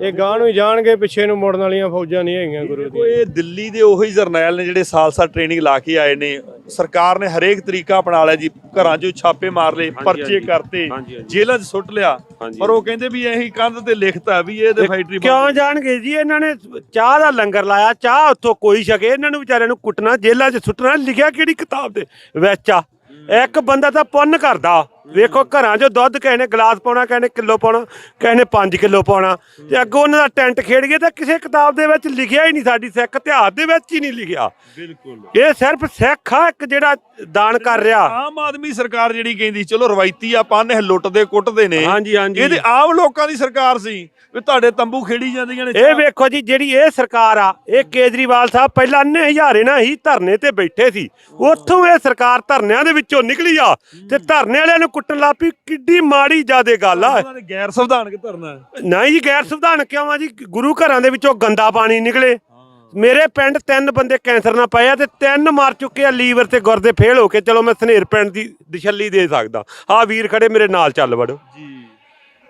ਇਹ ਗਾਂ ਨੂੰ ਹੀ ਜਾਣਗੇ ਪਿੱਛੇ ਨੂੰ ਮੁੜਨ ਵਾਲੀਆਂ ਫੌਜਾਂ ਨਹੀਂ ਹੈਗੀਆਂ ਗੁਰੂ ਦੀਆਂ ਇਹ ਦਿੱਲੀ ਦੇ ਉਹੀ ਜਰਨੈਲ ਨੇ ਜਿਹੜੇ ਸਾਲ-ਸਾਲ ਟ੍ਰੇਨਿੰਗ ਲਾ ਕੇ ਆਏ ਨੇ। ਸਰਕਾਰ ਨੇ ਹਰੇਕ ਤਰੀਕਾ ਅਪਣਾ ਲਿਆ ਜੀ ਘਰਾਂ 'ਚੋਂ ਛਾਪੇ ਮਾਰ ਲਏ ਪਰਚੇ ਕਰਤੇ ਜੇਲ੍ਹਾਂ 'ਚ ਸੁੱਟ ਲਿਆ। ਪਰ ਉਹ ਕਹਿੰਦੇ ਵੀ ਇਹੀ ਕੰਧ ਤੇ ਲਿਖਤਾ ਵੀ ਇਹ ਤੇ ਫੈਕਟਰੀ ਕਿਉਂ ਜਾਣਗੇ ਜੀ? ਇਹਨਾਂ ਨੇ ਚਾਹ ਦਾ ਲੰਗਰ ਲਾਇਆ ਚਾਹ ਉੱਥੋਂ ਕੋਈ ਛਕੇ ਇਹਨਾਂ ਨੂੰ ਵਿਚਾਰਿਆਂ ਨੂੰ ਕੁੱਟਣਾ ਜੇਲ੍ਹਾਂ 'ਚ ਸੁੱਟਣਾ ਲਿਖਿਆ ਕਿਹੜੀ ਕਿਤਾਬ ਦੇ ਵਿੱਚ ਆ। ਇੱਕ ਬੰਦਾ ਤਾਂ ਪੁੰਨ ਕਰਦਾ। ਵੇਖੋ ਘਰਾਂ 'ਚੋਂ ਦੁੱਧ ਕਿਸੇ ਨੇ ਗਲਾਸ ਪਾਉਣਾ ਕਿਸੇ ਨੇ ਕਿਲੋ ਪਾਉਣਾ ਕਿਸੇ ਨੇ 5 ਕਿਲੋ ਪਾਉਣਾ। ਤੇ ਅੱਗੋਂ ਉਹਨਾਂ ਦਾ ਟੈਂਟ ਖੇਡ ਗਿਆ ਤਾਂ ਕਿਸੇ ਕਿਤਾਬ ਦੇ ਵਿੱਚ ਲਿਖਿਆ ਹੀ ਨਹੀਂ ਸਾਡੀ ਸਿੱਖ ਇਤਿਹਾਸ ਦੇ ਵਿੱਚ ਹੀ ਨਹੀਂ ਲਿਖਿਆ। ਬਿਲਕੁਲ। ਇਹ ਸਿਰਫ ਸਿੱਖ ਆ ਇੱਕ ਜਿਹੜਾ ਦਾਨ ਕਰ ਰਿਹਾ। ਆਮ ਆਦਮੀ ਸਰਕਾਰ ਜਿਹੜੀ ਕਹਿੰਦੀ ਚਲੋ ਰਵਾਇਤੀ ਆ ਪੰਨ ਲੁੱਟਦੇ ਕੁੱਟਦੇ ਨੇ। ਹਾਂਜੀ, ਹਾਂਜੀ। ਇਹ ਤੇ ਆਮ ਲੋਕਾਂ ਦੀ ਸਰਕਾਰ ਸੀ ਵੀ ਤੁਹਾਡੇ ਤੰਬੂ ਖੇੜੀ ਜਾਂਦੀਆਂ ਨੇ ਇਹ ਵੇਖੋ ਜੀ ਜਿਹੜੀ ਇਹ ਸਰਕਾਰ ਆ ਇਹ ਕੇਜਰੀਵਾਲ ਸਾਹਿਬ ਪਹਿਲਾਂ ਅੰਨੇ ਹਜ਼ਾਰੇ ਨਾਲ ਹੀ ਧਰਨੇ ਤੇ ਬੈਠੇ ਸੀ। ਉੱਥੋਂ ਇਹ ਸਰਕਾਰ ਧਰਨਿਆਂ ਦੇ ਵਿੱਚੋਂ ਨਿਕਲੀ ਆ ਤੇ ਧਰਨੇ ਵਾਲਿਆਂ ਨੂੰ ਕੁੱਟਣ ਲੱਪੀ ਕਿੱਡੀ ਮਾੜੀ ਜਿਆਦੇ ਗੱਲ ਆ। ਉਹਨਾਂ ਨੇ ਗੈਰ ਸੰਵਿਧਾਨਕ ਧਰਨਾ ਨਹੀਂ ਜੀ ਗੈਰ ਸੰਵਿਧਾਨ ਕਿਉਂ ਆ ਜੀ? ਗੁਰੂ ਘਰਾਂ ਦੇ ਵਿੱਚੋਂ ਗੰਦਾ ਪਾਣੀ ਨਿਕਲੇ। ਮੇਰੇ ਪਿੰਡ ਤਿੰਨ ਬੰਦੇ ਕੈਂਸਰ ਨਾਲ ਪਏ ਆ ਤੇ ਤਿੰਨ ਮਰ ਚੁੱਕੇ ਆ ਲੀਵਰ ਤੇ ਗੁਰਦੇ ਫੇਲ ਹੋ ਕੇ। ਚਲੋ ਮੈਂ ਸਨੇਰ ਪਿੰਡ ਦੀ ਦਿਸ਼ੱਲੀ ਦੇ ਸਕਦਾ। ਆ ਵੀਰ ਖੜੇ ਮੇਰੇ ਨਾਲ ਚੱਲ ਵੜੋ। ਜੀ।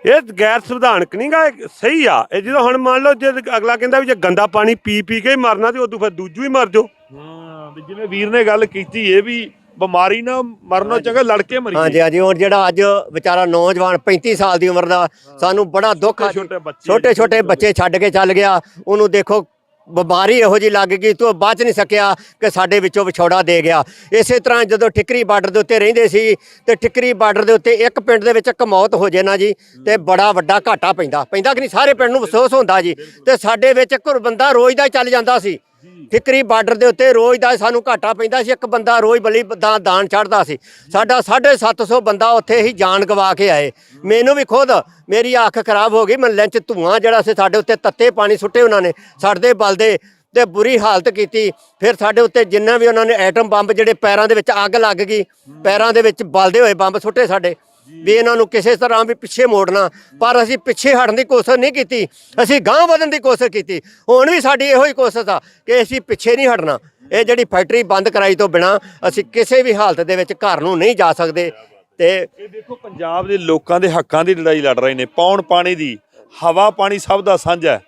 ਇਹ ਗੈਰ ਸੰਵਿਧਾਨਕ ਨਹੀਂਗਾ ਸਹੀ ਆ। ਇਹ ਜਦੋਂ ਹੁਣ ਮੰਨ ਲਓ ਜੇ ਅਗਲਾ ਕਹਿੰਦਾ ਵੀ ਜੇ ਗੰਦਾ ਪਾਣੀ ਪੀ ਪੀ ਕੇ ਹੀ ਮਰਨਾ ਤੇ ਉਦੋਂ ਫਿਰ ਦੂਜੂ ਹੀ ਮਰ ਜਾਓ। ਹਾਂ ਵੀ ਜਿਵੇਂ ਵੀਰ ਨੇ ਗੱਲ ਕੀਤੀ ਇਹ ਵੀ ਬਿਮਾਰੀ ਨਾ ਮਰਨੋਂ ਚੰਗਾ ਲੜ ਕੇ ਮਰੀ ਹਾਂਜੀ ਹਾਂਜੀ ਹੁਣ ਜਿਹੜਾ ਅੱਜ ਵਿਚਾਰਾ ਨੌਜਵਾਨ 35 ਸਾਲ ਦੀ ਉਮਰ ਦਾ ਸਾਨੂੰ ਬੜਾ ਦੁੱਖ ਛੋਟੇ ਬੱਚੇ ਛੋਟੇ ਛੋਟੇ ਬੱਚੇ ਛੱਡ ਕੇ ਚੱਲ ਗਿਆ। ਉਹਨੂੰ ਦੇਖੋ ਬਿਮਾਰੀ ਇਹੋ ਜੀ ਲੱਗ ਗਈ ਤੋਂ ਬਚ ਨਹੀਂ ਸਕਿਆ ਕਿ ਸਾਡੇ ਵਿੱਚੋਂ ਵਿਛੋੜਾ ਦੇ ਗਿਆ। ਇਸੇ ਤਰ੍ਹਾਂ ਜਦੋਂ ਠਿਕਰੀ ਬਾਰਡਰ ਦੇ ਉੱਤੇ ਰਹਿੰਦੇ ਸੀ ਤੇ ਠਿਕਰੀ ਬਾਰਡਰ ਦੇ ਉੱਤੇ ਇੱਕ ਪਿੰਡ ਦੇ ਵਿੱਚ ਇੱਕ ਮੌਤ ਹੋ ਜੇ ਨਾ ਜੀ ਤੇ ਬੜਾ ਵੱਡਾ ਘਾਟਾ ਪੈਂਦਾ। ਪੈਂਦਾ ਕਿ ਨਹੀਂ? ਸਾਰੇ ਪਿੰਡ ਨੂੰ ਅਫਸੋਸ ਹੁੰਦਾ ਜੀ। ਤੇ ਸਾਡੇ ਵਿੱਚ ਇੱਕ ਬੰਦਾ ਰੋਜ਼ ਦਾ ਚੱਲ ਜਾਂਦਾ ਸੀ। ਠਿਕਰੀ ਬਾਰਡਰ ਦੇ ਉੱਤੇ ਰੋਜ਼ ਦਾ ਸਾਨੂੰ ਘਾਟਾ ਪੈਂਦਾ ਸੀ, ਇੱਕ ਬੰਦਾ ਰੋਜ਼ ਬਲੀ ਦਾ ਦਾਨ ਚੜਦਾ ਸੀ। ਸਾਡਾ 750 ਬੰਦਾ ਉੱਥੇ ਹੀ ਜਾਨ ਗਵਾ ਕੇ ਆਏ। ਮੈਨੂੰ ਵੀ ਖੁਦ ਮੇਰੀ ਅੱਖ ਖਰਾਬ ਹੋ ਗਈ, ਮੈਂ 'ਚ ਧੂਆਂ ਜਿਹੜਾ ਸੀ ਸਾਡੇ ਉੱਤੇ ਤੱਤੇ ਪਾਣੀ ਸੁੱਟੇ ਉਹਨਾਂ ਨੇ ਸੜਦੇ ਬਲਦੇ ਤੇ ਬੁਰੀ ਹਾਲਤ ਕੀਤੀ। ਫਿਰ ਸਾਡੇ ਉੱਤੇ ਜਿੰਨਾ ਵੀ ਉਹਨਾਂ ਨੇ ਐਟਮ ਬੰਬ ਜਿਹੜੇ ਪੈਰਾਂ ਦੇ ਵਿੱਚ ਅੱਗ ਲੱਗ ਗਈ, ਪੈਰਾਂ ਦੇ ਵਿੱਚ ਬਲਦੇ ਹੋਏ ਬੰਬ ਸੁੱਟੇ ਸਾਡੇ। ਵੀ ਇਹਨਾਂ ਨੂੰ ਕਿਸੇ ਤਰ੍ਹਾਂ ਵੀ ਪਿੱਛੇ ਮੋੜਨਾ। ਪਰ ਅਸੀਂ ਪਿੱਛੇ ਹਟਣ ਦੀ ਕੋਸ਼ਿਸ਼ ਨਹੀਂ ਕੀਤੀ। ਅਸੀਂ ਗਾਂਹ ਵਧਣ ਦੀ ਕੋਸ਼ਿਸ਼ ਕੀਤੀ। ਹੁਣ ਵੀ ਸਾਡੀ ਇਹੋ ਹੀ ਕੋਸ਼ਿਸ਼ ਆ ਕਿ ਅਸੀਂ ਪਿੱਛੇ ਨਹੀਂ ਹਟਣਾ। ਇਹ ਜਿਹੜੀ ਫੈਕਟਰੀ ਬੰਦ ਕਰਾਈ ਤੋਂ ਬਿਨਾ ਅਸੀਂ ਕਿਸੇ ਵੀ ਹਾਲਤ ਦੇ ਵਿੱਚ ਘਰ ਨੂੰ ਨਹੀਂ ਜਾ ਸਕਦੇ। ਤੇ ਇਹ ਦੇਖੋ, ਪੰਜਾਬ ਦੇ ਲੋਕਾਂ ਦੇ ਹੱਕਾਂ ਦੀ ਲੜਾਈ ਲੜ ਰਹੇ ਨੇ। ਪੌਣ ਪਾਣੀ ਦੀ, ਹਵਾ ਪਾਣੀ ਸਭ ਦਾ ਸਾਂਝਾ ਹੈ।